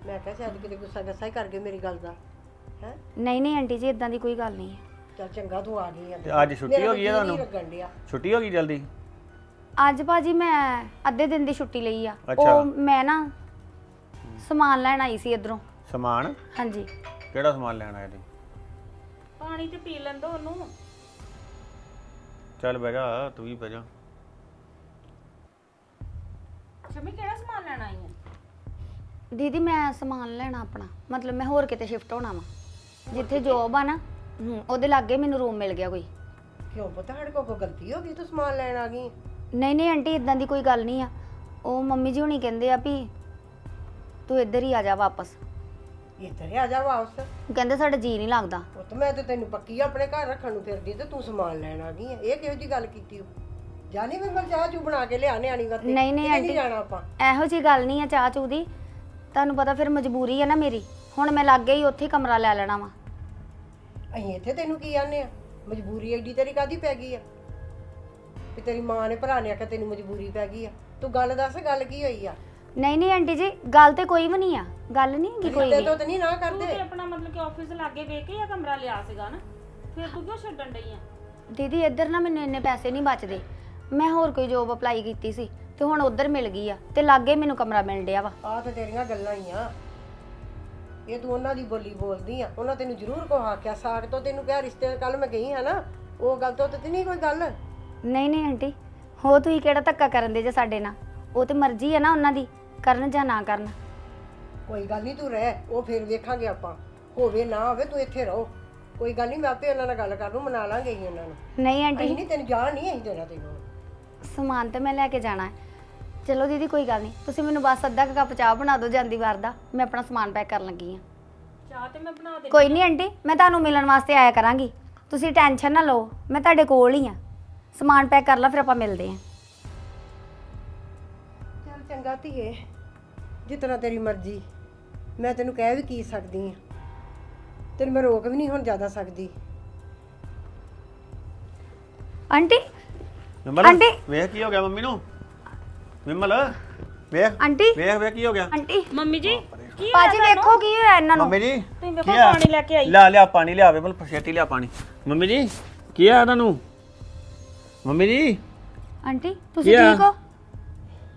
ਮੈਂ ਕਿਹਾ ਸ਼ਾਇਦ ਕਿਤੇ ਗੁੱਸਾ ਗੱਸਾ ਹੀ ਕਰ ਗਏ ਮੇਰੀ ਗੱਲ ਦਾ। ਹੈ? ਨਹੀਂ ਨਹੀਂ ਆਂਟੀ ਜੀ ਇਦਾਂ ਦੀ ਕੋਈ ਗੱਲ ਨਹੀਂ ਹੈ ਚੱਲ ਚੰਗਾ ਤੂੰ ਆ ਗਈ ਆ। ਤੇ ਅੱਜ ਛੁੱਟੀ ਹੋ ਗਈ ਹੈ ਤੁਹਾਨੂੰ? ਛੁੱਟੀ ਹੋ ਗਈ ਜਲਦੀ? ਅੱਜ ਭਾਜੀ ਮੈਂ ਅੱਧੇ ਦਿਨ ਦੀ ਛੁੱਟੀ ਲਈ ਆ। ਅੱਛਾ। ਉਹ ਮੈਂ ਨਾ ਸਮਾਨ ਲੈਣ ਆਈ ਸੀ ਇਧਰੋਂ। ਸਮਾਨ? ਹਾਂਜੀ। ਕਿਹੜਾ ਸਮਾਨ ਲੈਣ ਆਏ ਤੁਸੀਂ? ਪਾਣੀ ਤੇ ਪੀ ਲੈਂਦੋ ਉਹਨੂੰ। ਚੱਲ ਬਹਿ ਜਾ ਤੂੰ ਵੀ ਬਹਿ ਜਾ। ਸ਼ਮੀ ਕਿਹੜਾ ਸਮਾਨ ਲੈਣ ਆਈ ਹੈ ਦੀਦੀ ਮੈਂ ਸਮਾਨ ਲੈਣਾ ਆਪਣਾ। ਮਤਲਬ ਮੈਂ ਹੋਰ ਕਿਤੇ ਸ਼ਿਫਟ ਹੋਣਾ ਵਾ। ਜਿੱਥੇ ਜੋਬ ਆ ਨਾ ਹੂੰ, ਉਹਦੇ ਲਾਗੇ ਮੈਨੂੰ ਰੂਮ ਮਿਲ ਗਿਆ ਕੋਈ। ਕਿਉਂ ਪੁੱਤ ਸਾਡੇ ਕੋਲ ਕੋਈ ਗਲਤੀ ਹੋ ਗਈ ਤੂੰ ਸਮਾਨ ਲੈਣ ਆ ਗਈ? ਨਹੀਂ ਨਹੀਂ ਆਂਟੀ ਇਦਾਂ ਦੀ ਕੋਈ ਗੱਲ ਨਹੀਂ ਆ। ਉਹ ਮੰਮੀ ਜੀ ਹੁਣੀ ਕਹਿੰਦੇ ਆ ਵੀ ਤੂੰ ਇੱਧਰ ਹੀ ਆ ਜਾ ਵਾਪਸ। ਇੱਧਰ ਆ ਜਾ ਵਾਪਸ। ਕਹਿੰਦੇ ਸਾਡਾ ਜੀ ਨਹੀਂ ਲੱਗਦਾ। ਪੁੱਤ ਮੈਂ ਤੇ ਤੈਨੂੰ ਪੱਕੀ ਆਪਣੇ ਘਰ ਰੱਖਣ ਨੂੰ ਫਿਰਦੀ ਤੇ ਤੂੰ ਸਮਾਨ ਲੈਣ ਆ ਗਈ ਆ। ਇਹ ਕਿਹੋ ਜੀ ਗੱਲ ਕੀਤੀ? ਜਾਨੀ ਵੀ ਮੈਂ ਚਾਹ ਚੂ ਬਣਾ ਕੇ ਲਿਆ ਨਿਆਣੀ ਵਾਸਤੇ। ਨਹੀਂ, ਨਹੀਂ, ਆਂਟੀ। ਜਾਣਾ ਆਪਾਂ। ਇਹੋ ਜੀ ਗੱਲ ਨਹੀਂ ਆ ਚਾਹ ਚੂ ਦੀ। ਤੁਹਾਨੂੰ ਪਤਾ ਫਿਰ ਮਜਬੂਰੀ ਹੈ ਨਾ ਮੇਰੀ। ਹੁਣ ਮੈਂ ਲੱਗ ਗਈ ਉੱਥੇ ਹੀ ਕਮਰਾ ਲੈ ਲੈਣਾ ਵਾ। ਅਸੀਂ ਇੱਥੇ ਤੈਨੂੰ ਕੀ ਆਨੇ ਆ? ਮਜਬੂਰੀ ਐਡੀ ਤੇਰੀ ਕਾਦੀ ਪੈ ਗਈ ਆ? ਵੀ ਤੇਰੀ ਮਾਂ ਨੇ ਭਰਾ ਨੇ ਆਖਿਆ ਤੈਨੂੰ ਮਜਬੂਰੀ ਪੈ ਗਈ ਆ। ਤੂੰ ਗੱਲ ਦੱਸ ਗੱਲ ਕੀ ਹੋਈ ਆ? ਨਹੀਂ ਨਹੀਂ ਆਂਟੀ ਜੀ ਗੱਲ ਤੇ ਕੋਈ ਵੀ ਨਹੀਂ ਆ। ਗੱਲ ਨਹੀਂ ਹੈਗੀ ਕੋਈ ਤੇ ਵੀ। ਤੋਂ ਤਾਂ ਨਹੀਂ ਨਾ ਤੂੰ ਕਰਦੇ। ਤੇ ਆਪਣਾ ਮਤਲਬ ਕਿ ਆਫਿਸ ਲਾਗੇ ਵੇਖ ਕੇ ਜਾਂ ਕਮਰਾ ਲਿਆ ਸੀਗਾ ਨਾ? ਫਿਰ ਤੂੰ ਕਿਉਂ ਛੱਡਣ ਡਈ ਆ? ਦੀਦੀ ਇੱਧਰ ਨਾ ਮੈਨੂੰ ਇੰਨੇ ਪੈਸੇ ਨਹੀਂ ਬਚਦੇ। ਮੈਂ ਹੋਰ ਕੋਈ ਜੋਬ ਅਪਲਾਈ ਕੀਤੀ ਸੀ ਤੇ ਹੁਣ ਉੱਧਰ ਮਿਲ ਗਈ ਆ ਤੇ ਲਾਗੇ ਮੈਨੂੰ ਕਮਰਾ ਮਿਲ ਡਿਆ ਵਾ। ਆਹ ਤਾਂ ਤੇਰੀਆਂ ਗੱਲਾਂ ਹੀ ਆ। ਇਹ ਤੂੰ ਉਹਨਾਂ ਦੀ ਬੋਲੀ ਬੋਲਦੀ ਆ। ਉਹਨਾਂ ਤੈਨੂੰ ਜ਼ਰੂਰ ਕੋ ਆਖਿਆ। ਸਾਗ ਤੋਂ ਤੈਨੂੰ ਕਿਹਾ ਰਿਸ਼ਤੇ ਕੱਲ ਮੈਂ ਗਈ ਹਾਂ ਨਾ। ਉਹ ਗੱਲ ਤੋਂ ਤੇ ਨਹੀਂ ਕੋਈ ਗੱਲ। ਨਹੀਂ ਨਹੀਂ ਆਂਟੀ। ਹੋ ਤੁਸੀਂ ਕਿਹੜਾ ਧੱਕਾ ਕਰਨ ਦੇ ਜੇ ਸਾਡੇ ਨਾਲ? ਉਹ ਤੇ ਮਰਜ਼ੀ ਹੈ ਨਾ ਉਹਨਾਂ ਦੀ ਕਰਨ ਜਾਂ ਨਾ ਕਰਨ। ਕੋਈ ਗੱਲ ਨਹੀਂ ਤੂੰ ਰਹਿ ਉਹ ਫਿਰ ਵੇਖਾਂਗੇ ਆਪਾਂ। ਹੋਵੇ ਨਾ ਹੋਵੇ ਤੂੰ ਇੱਥੇ ਰਹੋ। ਕੋਈ ਗੱਲ ਨਹੀਂ ਮੈਂ ਆਪੇ ਉਹਨਾਂ ਨਾਲ ਗੱਲ ਕਰ ਲੂੰ ਮਨਾ ਲਾਂਗੇ ਹੀ ਉਹਨਾਂ ਨੂੰ। ਨਹੀਂ ਆਂਟੀ। ਅਸੀਂ ਨਹੀਂ ਤੈਨੂੰ ਜਾਣ ਨਹੀਂ ਅਸੀਂ ਦੇਣਾ ਤੈਨੂੰ। ਸਮਾਨ ਤੇ ਮੈਂ ਲੈ ਕੇ ਜਾਣਾ ਹੈ। ਚਲੋ ਦੀਦੀ ਕੋਈ ਗੱਲ ਨਹੀਂ। ਤੁਸੀਂ ਮੈਨੂੰ ਬਸ ਅੱਧਾ ਕੁ ਕੱਪ ਚਾਹ ਬਣਾ ਦਿਓ ਜਾਂਦੀ ਵਾਰ ਦਾ। ਮੈਂ ਆਪਣਾ ਸਮਾਨ ਪੈਕ ਕਰਨ ਲੱਗੀ ਹਾਂ। ਚਾਹ ਤੇ ਮੈਂ ਬਣਾ ਦੇ ਕੋਈ ਨਹੀਂ ਆਂਟੀ ਮੈਂ ਤੁਹਾਨੂੰ ਮਿਲਣ ਵਾਸਤੇ ਆਇਆ ਕਰਾਂਗੀ। ਤੁਸੀਂ ਟੈਨਸ਼ਨ ਨਾ ਲਓ ਮੈਂ ਤੁਹਾਡੇ ਕੋਲ ਹੀ ਆ ਸਮਾਨ ਪੈਕ ਕਰ ਲਾ ਫਿਰ ਆਪਾਂ ਮਿਲਦੇ ਹਾਂ। ਚੱਲ ਚੰਗਾ ਧੀਏ ਜਿਤਨਾ ਤੇਰੀ ਮਰਜ਼ੀ। ਮੈਂ ਤੈਨੂੰ ਕਹਿ ਵੀ ਕੀ ਸਕਦੀ ਆ ਤੈਨੂੰ ਮੈਂ ਰੋਕ ਵੀ ਨਹੀਂ ਹੁਣ ਜ਼ਿਆਦਾ ਸਕਦੀ। ਆਂਟੀ? ਵਿਮਲ ਆਂਟੀ। ਵੇਖ ਕੀ ਹੋ ਗਿਆ ਮੰਮੀ ਨੂੰ। ਵਿਮਲ ਵੇਖ। ਆਂਟੀ? ਵੇਖ ਵੇਖ ਕੀ ਹੋ ਗਿਆ। ਆਂਟੀ? ਮੰਮੀ ਜੀ ਕੀ ਪਾਜੀ ਵੇਖੋ ਕੀ ਹੋਇਆ ਇਹਨਾਂ ਨੂੰ। ਮੰਮੀ ਜੀ ਤੁਸੀਂ ਵੇਖੋ ਕੀ ਆ? ਪਾਣੀ ਲੈ ਕੇ ਆਈ। ਲਿਆ ਲਿਆ ਪਾਣੀ ਲਿਆ ਵਿਮਲ ਛੇਤੀ ਲਿਆ ਪਾਣੀ। ਮੰਮੀ ਜੀ ਕੀ ਆ ਤੁਹਾਨੂੰ ਮੰਮੀ ਜੀ? ਆਂਟੀ ਤੁਸੀਂ ਕੀ ਆ? ਠੀਕ ਹੋ?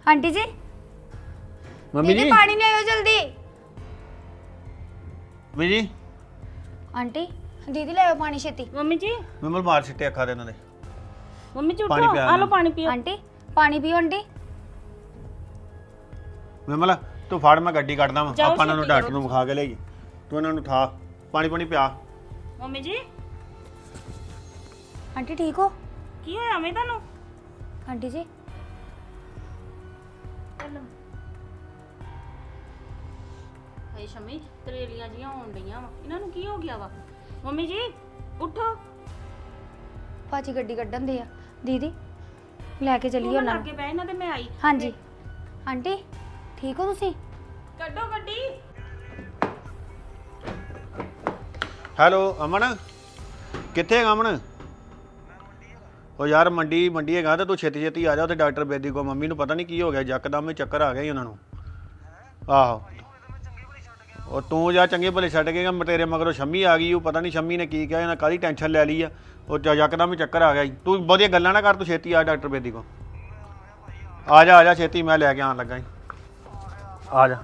ਆਂਟੀ ਜੀ ਮੰਮੀ ਦੀਦੀ ਜੀ? ਪਾਣੀ ਲਿਆਓ ਜਲਦੀ। ਮੰਮੀ ਜੀ? ਆਂਟੀ ਦੀਦੀ ਲਿਆਓ ਪਾਣੀ ਛੇਤੀ। ਮੰਮੀ ਜੀ? ਵਿਮਲ ਮਾਰ ਛਿੱਟੇ ਅੱਖਾਂ ਦੇ ਇਹਨਾਂ ਦੇ। ਮੰਮੀ ਜੀ ਪਾਣੀ ਉਠੋ ਪਿਆ ਆ ਲਓ ਪਾਣੀ ਪੀਓ। ਆਂਟੀ ਪਾਣੀ ਪੀਓ ਆਂਟੀ। ਵਿਮਲ ਤੂੰ ਫੜ ਮੈਂ ਗੱਡੀ ਕੱਢਦਾ ਵਾਂ। ਜਾਓ ਆਪਾਂ ਇਹਨਾਂ ਨੂੰ ਛੇਤੀ ਡਾਕਟਰ ਨੂੰ ਵਿਖਾ ਕੇ ਲਿਆਈਏ ਤੂੰ ਇਹਨਾਂ ਨੂੰ ਠਾ ਪਾਣੀ ਪਾਣੀ ਪਿਆ। ਮੰਮੀ ਜੀ? ਆਂਟੀ ਠੀਕ ਹੋ? ਕੀ ਹੋਇਆ ਮੈਂ ਤੁਹਾਨੂੰ? ਆਂਟੀ ਜੀ। ਹਾਏ ਸ਼ਮੀ ਤਰੇਲੀਆਂ ਜੀਆਂ ਆਉਣ ਡਈਆਂ ਵਾ। ਇਹਨਾਂ ਨੂੰ ਕੀ ਹੋ ਗਿਆ ਵਾ? ਮੰਮੀ ਜੀ ਉੱਠੋ। ਭਾਜੀ ਗੱਡੀ ਕੱਢਣ ਦੇ ਆ। ਦੀਦੀ ਲੈ ਕੇ ਚੱਲੀਏ ਉਹਨਾਂ ਲੱਗੇ ਨੂੰ ਪੈ ਇਹਨਾਂ ਤੇ ਮੈਂ ਆਈ। ਹਾਂਜੀ। ਆਂਟੀ ਠੀਕ ਹੋ ਤੁਸੀਂ? ਕੱਢੋ ਗੱਡੀ। ਹੈਲੋ ਅਮਨ। ਕਿੱਥੇ ਹੈਗਾ ਅਮਨ? ਉਹ ਯਾਰ ਮੰਡੀ ਮੰਡੀ ਹੈਗਾ ਤੇ ਤੂੰ ਛੇਤੀ ਛੇਤੀ ਆ ਜਾ ਉੱਥੇ ਡਾਕਟਰ ਬੇਦੀ ਕੋ ਮੰਮੀ ਨੂੰ ਪਤਾ ਨਹੀਂ ਕੀ ਹੋ ਗਿਆ ਯਕਦਮ ਹੀ ਚੱਕਰ ਆ ਗਿਆ ਹੀ ਉਹਨਾਂ ਨੂੰ। ਆਹੋ। ਉਹ ਤੂੰ ਜਾ ਚੰਗੇ ਭਲੇ ਛੱਡ ਕੇ ਗਾ, ਤੇਰੇ ਮਗਰੋਂ ਸ਼ੰਮੀ ਆ ਗਈ ਉਹ ਪਤਾ ਨਹੀਂ ਸ਼ੰਮੀ ਨੇ ਕੀ ਕਿਹਾ ਇਹਨਾਂ ਕਾਹਦੀ ਟੈਨਸ਼ਨ ਲੈ ਲਈ ਆ। ਉਹ ਜ- ਯਕਦਮ ਹੀ ਚੱਕਰ ਆ ਗਿਆ ਈ। ਤੂੰ ਬਹੁਤੀਆਂ ਗੱਲਾਂ ਨਾ ਕਰ ਤੂੰ ਛੇਤੀ ਆ ਡਾਕਟਰ ਬੇਦੀ ਕੋ। ਆ ਜਾ ਆ ਜਾ ਛੇਤੀ ਮੈਂ ਲੈ ਕੇ ਆਉਣ ਲੱਗਾ ਈ। ਆ ਜਾ।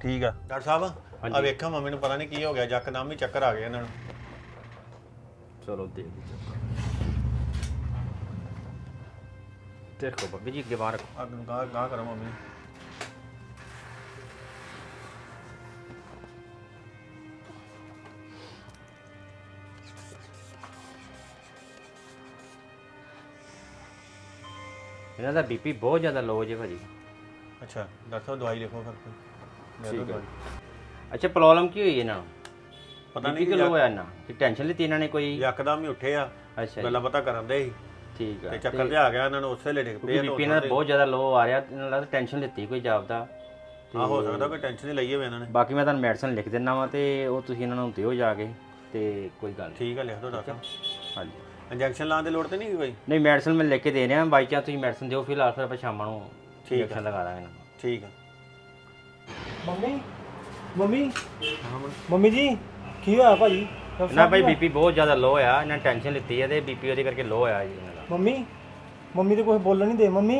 ਠੀਕ ਆ। ਡਾਕਟਰ ਸਾਹਿਬ ਆ ਵੇਖਾਂ ਮੰਮੀ ਨੂੰ ਪਤਾ ਨਹੀਂ ਕੀ ਹੋ ਗਿਆ ਯਕਦਮ ਹੀ ਚੱਕਰ ਆ ਗਿਆ ਇਹਨਾਂ ਨੂੰ। ਚਲੋ ਦੇ ਦੇਖੋ ਬੱਬੀ ਜੀ ਅੱਗੇ ਬਾਹਰ ਰੱਖੋ। ਅੱਗ ਨੂੰ ਗਾਹ ਗਾਹ ਕਰੋ ਮੰਮੀ। ਇਹਨਾਂ ਦਾ ਬੀਪੀ ਬਹੁਤ ਜ਼ਿਆਦਾ ਲੋ ਜੇ ਭਾਜੀ। ਅੱਛਾ ਡਾਕਟਰ ਸਾਹਿਬ ਦਵਾਈ ਲਿਖੋ ਫਿਰ। ਕੋਈ ਦੇ ਦਿਓ ਠੀਕ ਹੈ। ਦਵਾਈ। ਅੱਛਾ ਪ੍ਰੋਬਲਮ ਕੀ ਹੋਈ ਇਹਨਾਂ ਨੂੰ? ਪਤਾ BP ਨਹੀਂ ਕਿ ਲੋ ਹੋਇਆ ਨਾ? ਕਿ ਟੈਨਸ਼ਨ ਲਿੱਤੀ ਇਹਨਾਂ ਨੇ ਕੋਈ? ਯਕਦਮ ਹੀ ਉੱਠੇ ਆ। ਅੱਛਾ ਜੀ। ਗੱਲਾਂ ਪਤਾ ਕਰਨ ਦੇ ਸੀ। ਠੀਕ ਤੇ ਹੈ ਚੱਕਰ ਤੇ ਆ ਗਿਆ ਇਹਨਾਂ ਨੂੰ ਉਸੇ ਡਿੱਗ ਪਏ ਬੀਪੀ ਇਹਨਾਂ ਦਾ ਬਹੁਤ ਜ਼ਿਆਦਾ ਲੋ ਆ ਰਿਹਾ ਇਹਨਾਂ ਦਾ ਟੈਨਸ਼ਨ ਲਿੱਤੀ ਕੋਈ ਜਾਪਦਾ। ਆ ਹੋ ਸਕਦਾ ਕੋਈ ਟੈਨਸ਼ਨ ਹੀ ਲਈ ਹੋਵੇ ਇਹਨਾਂ ਨੇ। ਬਾਕੀ ਮੈਂ ਤੁਹਾਨੂੰ ਮੈਡੀਸਨ ਲਿਖ ਦਿੰਦਾ ਵਾਂ ਤੇ ਉਹ ਤੁਸੀਂ ਇਹਨਾਂ ਨੂੰ ਦਿਓ ਜਾ ਕੇ ਤੇ ਕੋਈ ਗੱਲ ਨਹੀਂ ਠੀਕ ਹੈ ਲਿਖ ਦਿਓ ਡਾਕਟਰ ਹਾਂਜੀ। ਇੰਜੈਕਸ਼ਨ ਲਾਉਣ ਦੀ ਲੋੜ ਤੇ ਨਹੀਂ ਕੋਈ? ਨਹੀਂ ਮੈਡੀਸਨ ਮੈਂ ਲਿਖ ਕੇ ਦੇ ਰਿਹਾ ਬਾਈ ਚਾਂਸ ਤੁਸੀਂ ਮੈਡੀਸਨ ਦਿਓ ਫਿਲਹਾਲ ਫਿਰ ਆਪਾਂ ਸ਼ਾਮਾਂ ਨੂੰ ਇੰਜੈਕਸ਼ਨ ਲਗਾ ਦਾਂਗੇ ਇਹਨਾਂ ਨੂੰ। ਠੀਕ ਹੈ ਮੰਮੀ ਮੰਮੀ ਮੰਮੀ। ਜੀ ਕੀ ਹੋਇਆ ਭਾਜੀ? ਨਾ ਭਾਈ? ਬੀਪੀ ਬਹੁਤ ਜ਼ਿਆਦਾ ਲੋ ਆ ਇਹਨਾਂ ਟੈਨਸ਼ਨ ਲਿੱਤੀ ਹੈ ਤੇ ਬੀਪੀ ਉਹਦੇ ਕਰਕੇ ਲੋ ਆ ਜੀ ਇਹਨਾਂ ਦਾ। ਮੰਮੀ ਮੰਮੀ ਤੇ ਕੁਝ ਬੋਲਣ ਨਹੀਂ ਦੇ ਮੰਮੀ।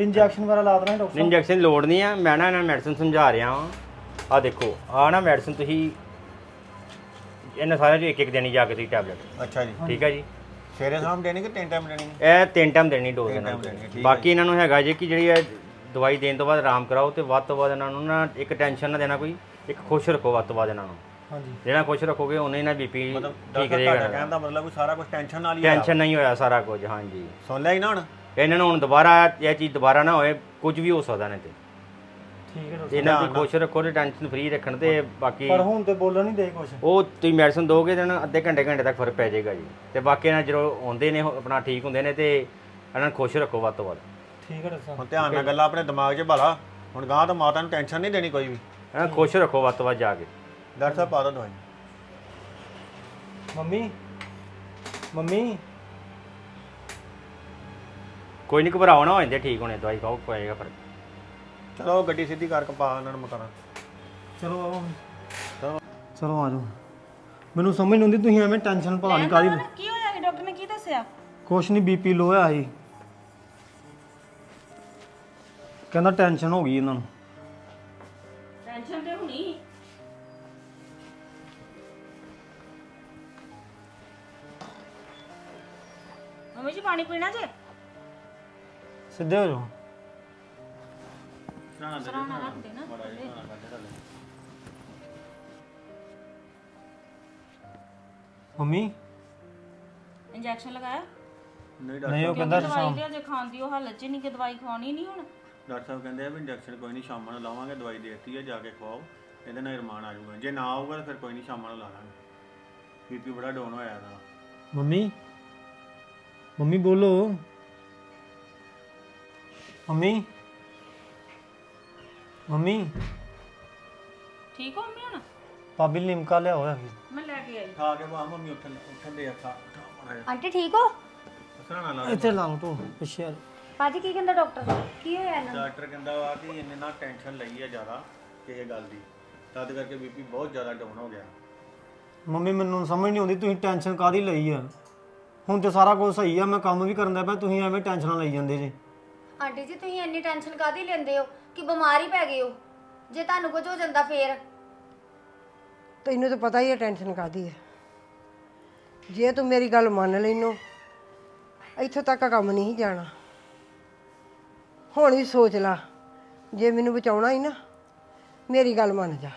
ਇੰਜੈਕਸ਼ਨ ਵਗੈਰਾ ਲਾ ਦੇਣਾ ਡਾਕਟਰ ਸਾਹਿਬ। ਇੰਜੈਕਸ਼ਨ ਲੋੜ ਨਹੀਂ ਆ ਮੈਂ ਨਾ ਇਹਨਾਂ ਮੈਡੀਸਨ ਸਮਝਾ ਰਿਹਾ ਵਾਂ। ਆ ਦੇਖੋ ਆ ਨਾ ਮੈਡੀਸਨ ਤੁਸੀਂ ਇਹਨਾਂ ਸਾਰਿਆਂ ਚੋਂ ਇੱਕ ਇੱਕ ਦੇਣੀ ਜਾ ਕੇ ਤੁਸੀਂ ਟੈਬਲੇਟ ਅੱਛਾ ਜੀ। ਠੀਕ ਹੈ ਜੀ? ਸਵੇਰੇ ਸ਼ਾਮ ਦੇਣੀ ਕਿ ਤਿੰਨ ਟਾਈਮ ਦੇਣੀ? ਹੈ? ਇਹ ਤਿੰਨ ਟਾਈਮ ਦੇਣੀ ਡੋਜ਼ ਇਹਨਾਂ time ਦੇਣੀ ਹੈ, ਠੀਕ ਨੂੰ ਬਾਕੀ ਇਹਨਾਂ ਨੂੰ ਹੈਗਾ ਜੇ ਕਿ ਜਿਹੜੀ ਇਹ ਦਵਾਈ ਦੇਣ ਤੋਂ ਬਾਅਦ ਆਰਾਮ ਕਰਾਓ ਤੇ ਵੱਧ ਤੋਂ ਵੱਧ ਇਹਨਾਂ ਨੂੰ ਨਾ ਇੱਕ ਟੈਨਸ਼ਨ ਨਾ ਦੇਣਾ ਕੋਈ ਇੱਕ ਖੁਸ਼ ਰੱਖੋ ਵੱਧ ਤੋਂ ਵੱਧ ਇਹਨਾਂ ਨੂੰ। ਹਾਂਜੀ। ਜਿਹੜਾ ਖੁਸ਼ ਰੱਖੋਗੇ ਉਹਨੇ ਨਾ ਬੀਪੀ ਮਤਲਬ ਠੀਕ ਡਾਕਟਰ ਤੁਹਾਡਾ ਰਹੇਗਾ ਕਹਿਣ ਦਾ ਮਤਲਬ ਵੀ ਸਾਰਾ ਕੁਝ ਟੈਨਸ਼ਨ ਨਾਲ ਹੀ ਟੈਨਸ਼ਨ ਨਹੀਂ ਹੋਇਆ ਸਾਰਾ ਕੁਝ ਹਾਂਜੀ। ਸੁਣ ਲਿਆ ਹੀ ਨਾ ਹੁਣ? ਇਹਨਾਂ ਨੂੰ ਹੁਣ ਦੁਬਾਰਾ ਇਹ ਚੀਜ਼ ਦੁਬਾਰਾ ਨਾ ਹੋਏ ਕੁਝ ਵੀ ਹੋ ਸਕਦਾ ਨੇ ਤੇ। ਠੀਕ ਹੈ ਡਾਕਟਰ। ਇਹਨਾਂ ਦੀ ਖੁਸ਼ ਰੱਖੋ ਤੇ ਟੈਨਸ਼ਨ ਫ੍ਰੀ ਰੱਖਣ ਤੇ ਬਾਕੀ ਪਰ ਹੁਣ ਤੇ ਬੋਲਣ ਨਹੀਂ ਦੇ ਕੁਝ ਉਹ ਤੁਸੀਂ ਮੈਡੀਸਨ ਦੋਗੇ ਤਾਂ ਅੱਧੇ ਘੰਟੇ ਘੰਟੇ ਤੱਕ ਫ਼ਰਕ ਪੈ ਜਾਏਗਾ ਜੀ। ਤੇ ਬਾਕੀ ਇਹਨਾਂ ਜਦੋਂ ਆਉਂਦੇ ਨੇ ਉਹ ਆਪਣਾ ਠੀਕ ਹੁੰਦੇ ਨੇ ਤੇ ਇਹਨਾਂ ਨੂੰ ਖੁਸ਼ ਰੱਖੋ ਵੱਧ ਤੋਂ ਵੱਧ। ਠੀਕ ਹੈ ਡਾਕਟਰ ਹੁਣ ਧਿਆਨ ਨਾਲ ਗੱਲਾਂ ਆਪਣੇ ਦਿਮਾਗ 'ਚ ਭਲਾ। ਹੁਣ ਗਾਂ ਤਾਂ ਮਾਤਾ ਨੂੰ ਟੈਨਸ਼ਨ ਨਹੀਂ ਦੇਣੀ ਕੋਈ ਵੀ। ਇਹਨਾਂ ਨੂੰ ਖੁਸ਼ ਰੱਖੋ ਵੱਧ ਤੋਂ ਵੱਧ ਜਾ ਕੇ। ਡਾਕਟਰ ਸਾਹਿਬ ਪਾ ਦੋ ਦਵਾਈ। Mummy mummy. ਕੋਈ ਨਹੀਂ ਘਬਰਾਓ ਨਾ ਹੋ ਜਾਂਦੇ ਠੀਕ ਹੋਣੇ ਦਵਾਈ ਖਾਓ ਪਏਗਾ ਫ਼ਰਕ। ਚਲੋ ਗੱਡੀ ਸਿੱਧੀ ਕਰਕੇ ਪਾ ਇਹਨਾਂ ਨੂੰ ਮਕਾਨਾ ਚਲੋ ਆਓ। ਚਲੋ। ਚਲੋ ਆ ਜਾਓ। ਮੈਨੂੰ ਸਮਝ ਨਹੀਂ ਆਉਂਦੀ ਤੁਸੀਂ ਐਵੇਂ ਟੈਨਸ਼ਨ ਪਤਾ ਨਹੀਂ ਕਾਦੀ ਕੀ ਹੋਇਆ ਸੀ? ਡਾਕਟਰ ਨੇ ਕੀ ਦੱਸਿਆ? ਕੁਛ ਨਹੀਂ ਬੀਪੀ ਲੋ ਹੋਇਆ ਸੀ। ਕਹਿੰਦਾ ਟੈਨਸ਼ਨ ਹੋ ਗਈ ਇਹਨਾਂ ਨੂੰ। ਪਾਣੀ ਪੀਣਾ ਜੇ? ਸਿੱਧੇ ਹੋ ਜਾਓ। ਸਰਾਣਾ ਰੱਖ ਦੇ ਨਾ। ਮੰਮੀ? ਇੰਜੈਕਸ਼ਨ ਲਗਾਇਆ? ਨਹੀਂ ਨਹੀਂ ਉਹ ਕਹਿੰਦਾ ਦਵਾਈ ਦੇ ਜੇ ਖਾਣ ਦੀ ਉਹ ਹਾਲਤ ਚ ਨਹੀਂ ਕਿ ਦਵਾਈ ਖਾਣੀ ਨਹੀਂ ਹੁਣ। ਡਾਕਟਰ ਸਾਹਿਬ ਕਹਿੰਦੇ ਆ ਵੀ ਇੰਜੈਕਸ਼ਨ ਕੋਈ ਨਹੀਂ ਸ਼ਾਮਾਂ ਨੂੰ ਲਾਵਾਂਗੇ ਦਵਾਈ ਦੇਤੀ ਹੈ ਜਾ ਕੇ ਖਵਾਓ। ਇਹਦੇ ਨਾਲ ਰਮਾਨ ਆ ਜਾਊਗਾ। ਜੇ ਨਾ ਆਊਗਾ ਤਾਂ ਫਿਰ ਕੋਈ ਨਹੀਂ ਸ਼ਾਮਾਂ ਨੂੰ ਲਾ ਲਾਂਗੇ। ਬੀਪੀ ਬੜਾ ਡਾਊਨ ਹੋਇਆ ਦਾ ਮੰਮੀ? ਮੰਮੀ ਬੋਲੋ। ਮੰਮੀ। ਮੰਮੀ। ਠੀਕ ਹੋ ਮੰਮੀ ਹੁਣ? ਭਾਬੀ ਨੇ ਲਿਮਕਾ ਲਿਆ ਹੋਇਆ ਸੀ। ਮੈਂ ਲੈ ਕੇ ਆਈ। ਖਾ ਕੇ ਬਾਹ ਮੰਮੀ ਉੱਠਣ ਉੱਠਣ ਦੇ ਆ ਖਾ ਆਂਟੀ ਠੀਕ ਹੋ? ਸਰਾਣਾ ਲਾ ਇੱਥੇ ਲਾ ਲਓ ਤੂੰ ਪਿੱਛੇ ਆ। ਭਾਜੀ ਕੀ ਕਹਿੰਦਾ ਡਾਕਟਰ? ਕੀ ਹੋਇਆ ਇਹਨਾਂ ਨੂੰ? ਡਾਕਟਰ ਕਹਿੰਦਾ ਵਾ ਕਿ ਇਹਨੇ ਨਾ ਟੈਨਸ਼ਨ ਲਈ ਹੈ ਜ਼ਿਆਦਾ ਕਿਸੇ ਗੱਲ ਦੀ। ਤਦ ਕਰਕੇ ਬੀਪੀ ਬਹੁਤ ਜ਼ਿਆਦਾ ਡਾਊਨ ਹੋ ਗਿਆ। ਮੰਮੀ ਮੈਨੂੰ ਸਮਝ ਨਹੀਂ ਆਉਂਦੀ ਤੁਸੀਂ ਟੈਨਸ਼ਨ ਕਾਦੀ ਲਈ ਆ। ਹੁਣ ਤੇ ਸਾਰਾ ਕੁਝ ਸਹੀ ਆ ਮੈਂ ਕੰਮ ਵੀ ਕਰਨ ਦਾ ਪਿਆ ਤੁਸੀਂ ਐਵੇਂ ਟੈਨਸ਼ਨਾਂ ਲਈ ਜਾਂਦੇ ਜੀ। ਆਂਟੀ ਜੀ ਤੁਸੀਂ ਇੰਨੀ ਟੈਨਸ਼ਨ ਕਾਦੀ ਲੈਂਦੇ ਹੋ? ਕਿ ਬਿਮਾਰ ਹੀ ਪੈ ਗਏ ਹੋ। ਜੇ ਤੁਹਾਨੂੰ ਕੁਝ ਹੋ ਜਾਂਦਾ ਫੇਰ। ਤੈਨੂੰ ਤਾਂ ਪਤਾ ਹੀ ਹੈ ਟੈਨਸ਼ਨ ਕਾਦੀ ਹੈ ਜੇ ਤੂੰ ਮੇਰੀ ਗੱਲ ਮੰਨ ਲੈਨੋ ਇੱਥੋਂ ਤੱਕ ਕੰਮ ਨਹੀਂ ਜਾਣਾ। ਹੁਣ ਵੀ ਸੋਚ ਲਾ ਜੇ ਮੈਨੂੰ ਬਚਾਉਣਾ ਹੀ ਨਾ ਮੇਰੀ ਗੱਲ ਮੰਨ ਜਾ।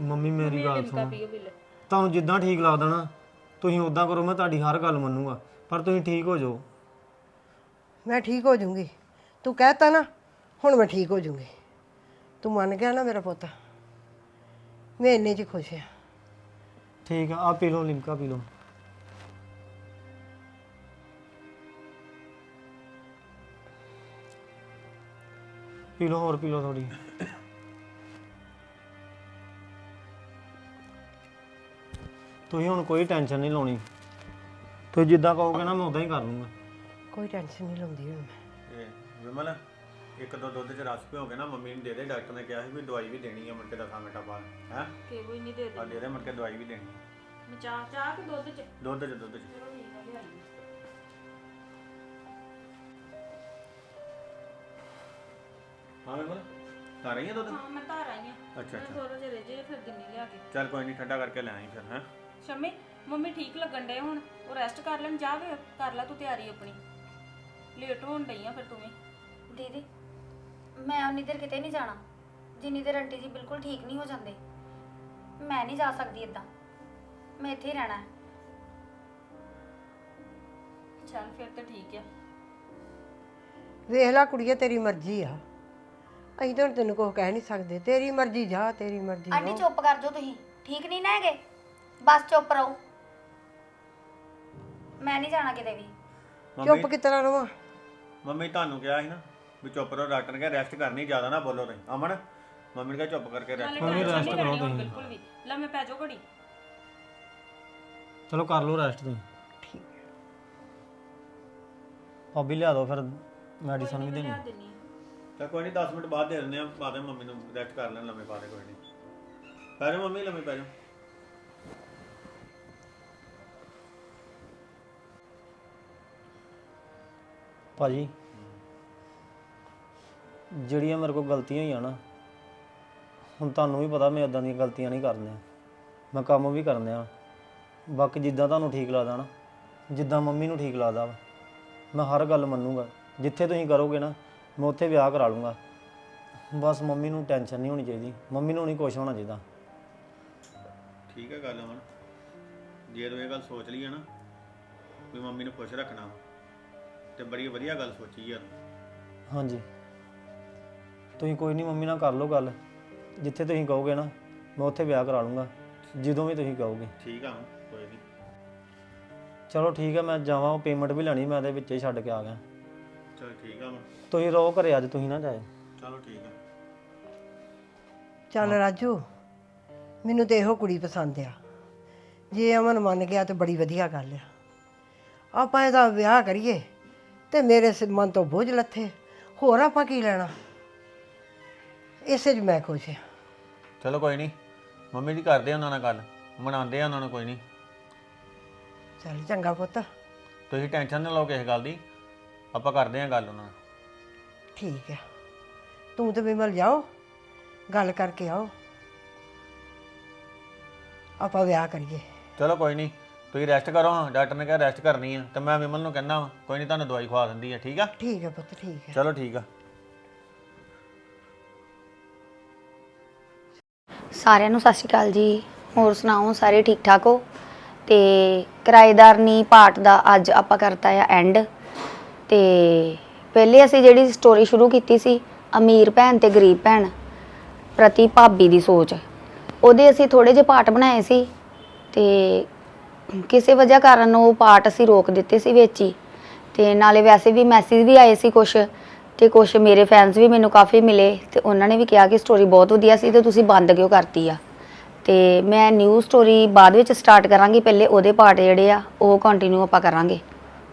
ਮੰਮੀ ਮੇਰੀ ਗੱਲ ਸੁਣੋ। ਤੁਹਾਨੂੰ ਜਿੱਦਾਂ ਠੀਕ ਲੱਗਦਾ ਨਾ ਤੁਸੀਂ ਉਦਾਂ ਕਰੋ ਮੈਂ ਤੁਹਾਡੀ ਹਰ ਗੱਲ ਮੰਨੂਗਾ ਪਰ ਤੁਸੀਂ ਠੀਕ ਹੋ ਜਾਓ। ਮੈਂ ਠੀਕ ਹੋ ਜਾਊਂਗੀ। ਤੂੰ ਕਹਿਤਾ ਨਾ ਹੁਣ ਮੈਂ ਠੀਕ ਹੋ ਜਾਊਂਗੀ। ਤੂੰ ਮੰਨ ਗਿਆ ਨਾ ਮੇਰਾ ਪੁੱਤ? ਮੈਂ ਇੰਨੇ 'ਚ ਹੀ ਖੁਸ਼ ਹਾਂ ਠੀਕ ਆ ਆ ਪੀ ਲਓ ਲਿਮਕਾ ਪੀ ਲਓ। ਪੀ ਲਓ ਹੋਰ ਪੀ ਲਓ ਥੋੜੀ ਤੁਸੀਂ ਹੁਣ ਕੋਈ ਟੈਨਸ਼ਨ ਨਹੀਂ ਲਾਉਣੀ। ਤੁਸੀਂ ਜਿੱਦਾਂ ਕਹੋਗੇ ਨਾ ਮੈਂ ਉਦਾਂ ਹੀ ਕਰ ਲੂੰਗਾ। ਕੋਈ ਟੈਨਸ਼ਨ ਨਹੀਂ ਲੰਦੀ ਹੁਣ ਮੈਂ। ਇਹ ਵਿਮਲ ਇੱਕ ਦੋ ਦੁੱਧ ਚ ਰਸ ਭਿਓ ਕੇ ਨਾ ਮੰਮੀ ਨੂੰ ਦੇ ਦੇ ਡਾਕਟਰ ਨੇ ਕਿਹਾ ਸੀ ਵੀ ਦਵਾਈ ਵੀ ਦੇਣੀ ਹੈ ਮੁੜ ਕੇ ਦਸਾਂ ਮਿੰਟਾਂ ਬਾਅਦ ਹੈ? ਕਿ ਕੋਈ ਨਹੀਂ ਦੇ ਆ ਦੇ ਦੇ ਮੁੜ ਕੇ ਦਵਾਈ ਵੀ ਦੇਣੀ। ਮੈਂ ਚਾਹ ਚਾਹ ਕੇ ਦੁੱਧ ਚ? ਦੁੱਧ ਚ ਦੁੱਧ ਚ। ਹਾਂ ਵਿਮਲ ਤਾਂ ਰਹੀ ਹੈ ਦੁੱਧ? ਹਾਂ ਮੈਂ ਧਾਰ ਆਈ ਆ। ਅੱਛਾ ਅੱਛਾ। ਥੋੜਾ ਜਿਹਾ ਰਹਿ ਜੇ ਫਿਰ ਦਿੰਨੀ ਲਿਆ ਕੇ। ਚੱਲ ਕੋਈ ਨਹੀਂ ਠੰਡਾ ਕਰਕੇ ਲੈ ਆਈ ਫਿਰ ਹੈ? ਸ਼ਮੀ ਮੰਮੀ ਠੀਕ ਲੱਗਣ ਡੇ ਹੁਣ ਉਹ ਰੈਸਟ ਕਰ ਲੈਣ ਜਾ ਕੇ ਕਰ ਲੈ ਤੂੰ ਤਿਆਰੀ ਆਪਣੀ। ਲੇਟ ਹੋਣ ਡਈ ਆ ਫਿਰ ਤੂੰ ਵੀ। ਦੀਦੀ ਮੈਂ ਉਨੀ ਦੇਰ ਕਿਤੇ ਨਹੀਂ ਜਾਣਾ। ਜਿੰਨੀ ਦੇਰ ਆਂਟੀ ਜੀ ਬਿਲਕੁਲ ਠੀਕ ਨਹੀਂ ਹੋ ਜਾਂਦੇ। ਮੈਂ ਨਹੀਂ ਜਾ ਸਕਦੀ ਇਦਾਂ ਮੈਂ ਇੱਥੇ ਹੀ ਰਹਿਣਾ ਹੈ। ਚੱਲ ਫਿਰ ਤਾਂ ਠੀਕ ਆ। ਵੇਖ ਲੈ ਕੁੜੀਏ ਤੇਰੀ ਮਰਜ਼ੀ ਆ। ਅਸੀਂ ਤਾਂ ਹੁਣ ਤੈਨੂੰ ਕੁਝ ਕਹਿ ਨਹੀਂ ਸਕਦੇ। ਤੇਰੀ ਮਰਜ਼ੀ ਜਾ ਤੇਰੀ ਮਰਜ਼ੀ ਆਂਟੀ। ਚੁੱਪ ਕਰ ਜਾਓ ਤੁਸੀਂ। ਠੀਕ ਨਹੀਂ ਨਾ ਹੈਗੇ? ਬਸ ਚੁੱਪ ਰਹੋ। ਮੈਂ ਨਹੀਂ ਜਾਣਾ ਕਿਤੇ ਵੀ। ਚੁੱਪ ਕਿਸ ਤਰ੍ਹਾਂ ਰਵਾਂ ਮੰਮੀ ਤੁਹਾਨੂੰ ਕਿਹਾ ਸੀ ਨਾ ਵੀ ਚੁੱਪ ਰਹੋ ਡਾਕਟਰ ਨੇ ਕਿਹਾ ਰੈਸਟ ਕਰਨੀ ਜ਼ਿਆਦਾ ਨਾ ਬੋਲੋ ਤੁਸੀਂ। ਅਮਨ ਮੰਮੀ ਨੇ ਕਿਹਾ ਚੁੱਪ ਕਰਕੇ ਰੈਸਟ ਟੈਨਸ਼ਨ ਨਹੀਂ ਲੈਣੀ ਹੁਣ ਬਿਲਕੁਲ ਵੀ। ਲੰਮੇ ਪੈ ਜਾਓ ਘੜੀ। ਚਲੋ ਕਰ ਲਓ ਰੈਸਟ ਤੁਸੀਂ। ਠੀਕ ਹੈ। ਭਾਬੀ ਲਿਆ ਦਿਓ ਫਿਰ ਮੈਡੀਸਨ ਵੀ ਦੇਣੀ। ਤਾਂ ਕੋਈ ਨਹੀਂ 10 ਮਿੰਟ ਬਾਅਦ ਦੇ ਦਿੰਦੇ ਆ ਪਾ ਦੇ ਮੰਮੀ ਨੂੰ ਰੈਸਟ ਕਰ ਲੈਣ ਲੰਮੇ ਪਾ ਦੇ ਕੋਈ ਨਹੀਂ ਪੈ ਮੰਮੀ ਲੰਮੇ ਪੈ ਜਾ ਭਾਜੀ ਜਿਹੜੀਆਂ ਮੇਰੇ ਕੋਲ ਗਲਤੀਆਂ ਹੋਈਆਂ ਨਾ ਹੁਣ ਤੁਹਾਨੂੰ ਵੀ ਪਤਾ ਮੈਂ ਇਦਾਂ ਦੀਆਂ ਗਲਤੀਆਂ ਨਹੀਂ ਕਰਨੀਆਂ। ਮੈਂ ਕੰਮ ਵੀ ਕਰਨਿਆ ਬਾਕੀ ਜਿੱਦਾਂ ਤੁਹਾਨੂੰ ਠੀਕ ਲੱਗਦਾ ਨਾ ਜਿੱਦਾਂ ਮੰਮੀ ਨੂੰ ਠੀਕ ਲੱਗਦਾ ਵਾ ਮੈਂ ਹਰ ਗੱਲ ਮੰਨੂਗਾ। ਜਿੱਥੇ ਤੁਸੀਂ ਕਰੋਗੇ ਨਾ ਮੈਂ ਉੱਥੇ ਵਿਆਹ ਕਰਾ ਲੂੰਗਾ। ਬਸ ਮੰਮੀ ਨੂੰ ਟੈਨਸ਼ਨ ਨਹੀਂ ਹੋਣੀ ਚਾਹੀਦੀ। ਮੰਮੀ ਨੂੰ ਨਹੀਂ ਕੁਛ ਹੋਣਾ ਚਾਹੀਦਾ। ਠੀਕ ਹੈ ਗੱਲ ਅਮਨ ਜੇ ਤੂੰ ਇਹ ਗੱਲ ਸੋਚ ਲਈ ਹੈ ਨਾ ਵੀ ਮੰਮੀ ਨੂੰ ਖੁਸ਼ ਰੱਖਣਾ ਵਾ, ਤੇ ਬੜੀ ਵਧੀਆ ਗੱਲ ਸੋਚੀ ਯਾਰ। ਹਾਂਜੀ। ਤੁਸੀਂ ਕੋਈ ਨਹੀਂ ਮੰਮੀ ਨਾਲ ਕਰ ਲਓ ਗੱਲ। ਜਿੱਥੇ ਤੁਸੀਂ ਕਹੋਗੇ ਨਾ ਮੈਂ ਉੱਥੇ ਵਿਆਹ ਕਰਾ ਲੂੰਗਾ। ਜਦੋਂ ਵੀ ਤੁਸੀਂ ਕਹੋਗੇ। ਠੀਕ ਆ ਹੁਣ, ਕੋਈ ਨਹੀਂ ਚਲੋ ਠੀਕ ਹੈ ਮੈਂ ਜਾਵਾਂ ਉਹ ਪੇਮੈਂਟ ਵੀ ਲੈਣੀ ਮੈਂ ਇਹਦੇ ਵਿੱਚ ਹੀ ਛੱਡ ਕੇ ਆ ਗਿਆ। ਚਲ ਠੀਕ ਆ ਅਮਨ ਤੁਸੀਂ ਰਹੋ ਘਰੇ ਅੱਜ ਤੁਸੀਂ ਨਾ ਜਾਏ ਚਲੋ ਠੀਕ ਆ। ਚੱਲ ਰਾਜੂ ਮੈਨੂੰ ਤੇ ਇਹੋ ਕੁੜੀ ਪਸੰਦ ਆ। ਜੇ ਅਮਨ ਮੰਨ ਗਿਆ ਤੇ ਬੜੀ ਵਧੀਆ ਗੱਲ ਆ। ਆਪਾਂ ਇਹਦਾ ਵਿਆਹ ਕਰੀਏ। ਤੇ ਮੇਰੇ ਸਿ- ਮਨ ਤੋਂ ਬੋਝ ਲੱਥੇ। ਹੋਰ ਆਪਾਂ ਕੀ ਲੈਣਾ? ਇਸੇ 'ਚ ਮੈਂ ਖੁਸ਼ ਆ ਚਲੋ ਕੋਈ ਨਹੀਂ। ਮੰਮੀ ਜੀ ਕਰਦੇ ਆ ਉਹਨਾਂ ਨਾਲ ਗੱਲ। ਮਨਾਉਂਦੇ ਆ ਉਹਨਾਂ ਨੂੰ ਕੋਈ ਨਹੀਂ। ਚੱਲ ਚੰਗਾ ਪੁੱਤ। ਤੁਸੀਂ ਟੈਨਸ਼ਨ ਨਾ ਲਓ ਕਿਸੇ ਗੱਲ ਦੀ। ਆਪਾਂ ਕਰਦੇ ਆ ਗੱਲ ਉਹਨਾਂ ਨਾਲ। ਠੀਕ ਆ। ਤੂੰ ਤੇ ਵਿਮਲ ਜਾਓ। ਗੱਲ ਕਰਕੇ ਆਓ। ਆਪਾਂ ਵਿਆਹ ਕਰੀਏ। ਚਲੋ ਕੋਈ ਨਹੀਂ। ਤੁਸੀਂ ਰੈਸਟ ਕਰੋ ਹਾਂ ਡਾਕਟਰ ਨੇ ਕਿਹਾ ਰੈਸਟ ਕਰਨੀ ਆ ਤੇ ਮੈਂ ਵਿਮਲ ਨੂੰ ਕਹਿੰਦਾ ਵਾ ਕੋਈ ਨਹੀਂ ਤੁਹਾਨੂੰ ਦਵਾਈ ਖਵਾ ਦਿੰਦੀ ਆ ਠੀਕ ਆ? ਠੀਕ ਆ ਪੁੱਤ ਠੀਕ ਆ। ਚਲੋ ਠੀਕ ਆ। ਸਾਰਿਆਂ ਨੂੰ ਸਤਿ ਸ਼੍ਰੀ ਅਕਾਲ ਜੀ। ਹੋਰ ਸੁਣਾਓ ਸਾਰੇ ਠੀਕ ਠਾਕ ਹੋ? ਤੇ ਕਿਰਾਏਦਾਰਨੀ ਪਾਰਟ ਦਾ ਅੱਜ ਆਪਾਂ ਕਰਤਾ ਆ ਐਂਡ ਤੇ ਪਹਿਲੇ ਅਸੀਂ ਜਿਹੜੀ ਸਟੋਰੀ ਸ਼ੁਰੂ ਕੀਤੀ ਸੀ ਅਮੀਰ ਭੈਣ ਤੇ ਗਰੀਬ ਭੈਣ ਪ੍ਰਤੀ ਭਾਬੀ ਦੀ ਸੋਚ। ਉਹਦੇ ਅਸੀਂ ਥੋੜੇ ਜਿਹੇ ਪਾਰਟ ਬਣਾਏ ਸੀ ਤੇ ਕਿਸੇ ਵਜ੍ਹਾ ਕਾਰਨ ਉਹ ਪਾਰਟ ਅਸੀਂ ਰੋਕ ਦਿੱਤੇ ਸੀ ਵਿੱਚ ਹੀ। ਤੇ ਨਾਲੇ ਵੈਸੇ ਵੀ ਮੈਸੇਜ ਵੀ ਆਏ ਸੀ ਕੁਝ ਤੇ ਕੁਝ ਮੇਰੇ ਫੈਨਸ ਵੀ ਮੈਨੂੰ ਕਾਫੀ ਮਿਲੇ, ਤੇ ਉਹਨਾਂ ਨੇ ਵੀ ਕਿਹਾ ਕਿ ਸਟੋਰੀ ਬਹੁਤ ਵਧੀਆ ਸੀ ਤੇ ਤੁਸੀਂ ਬੰਦ ਕਿਉਂ ਕਰਤੀ ਆ। ਤੇ ਮੈਂ ਨਿਊ ਸਟੋਰੀ ਬਾਅਦ ਵਿੱਚ ਸਟਾਰਟ ਕਰਾਂਗੀ, ਪਹਿਲੇ ਉਹਦੇ ਪਾਰਟ ਜਿਹੜੇ ਆ, ਉਹ ਕੰਟੀਨਿਊ ਆਪਾਂ ਕਰਾਂਗੇ।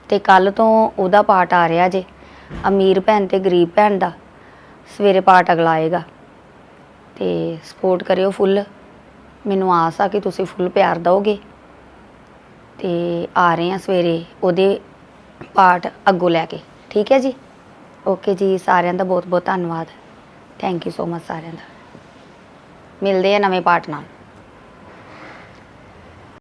ਤੇ ਕੱਲ ਤੋਂ ਉਹਦਾ ਪਾਰਟ ਆ ਰਿਹਾ ਜੇ, ਅਮੀਰ ਭੈਣ ਤੇ ਗਰੀਬ ਭੈਣ ਦਾ, ਸਵੇਰੇ ਪਾਰਟ ਅਗਲਾ ਆਏਗਾ। ਤੇ ਸਪੋਰਟ ਕਰਿਓ ਫੁੱਲ ਮੈਨੂੰ ਆਸ ਆ ਕਿ ਤੁਸੀਂ ਫੁੱਲ ਪਿਆਰ ਦਿਓਗੇ। ਤੇ ਆ ਰਹੇ ਆ ਸਵੇਰੇ ਉਹਦੇ ਪਾਠ ਅੱਗੋਂ ਲੈ ਕੇ। ਠੀਕ ਹੈ ਜੀ? ਓਕੇ ਜੀ, ਸਾਰਿਆਂ ਦਾ ਬਹੁਤ ਬਹੁਤ ਧੰਨਵਾਦ। ਥੈਂਕ ਯੂ ਸੋ ਮਚ ਸਾਰਿਆਂ ਦਾ। ਮਿਲਦੇ ਆ ਨਵੇਂ ਪਾਰਟ ਨਾਲ।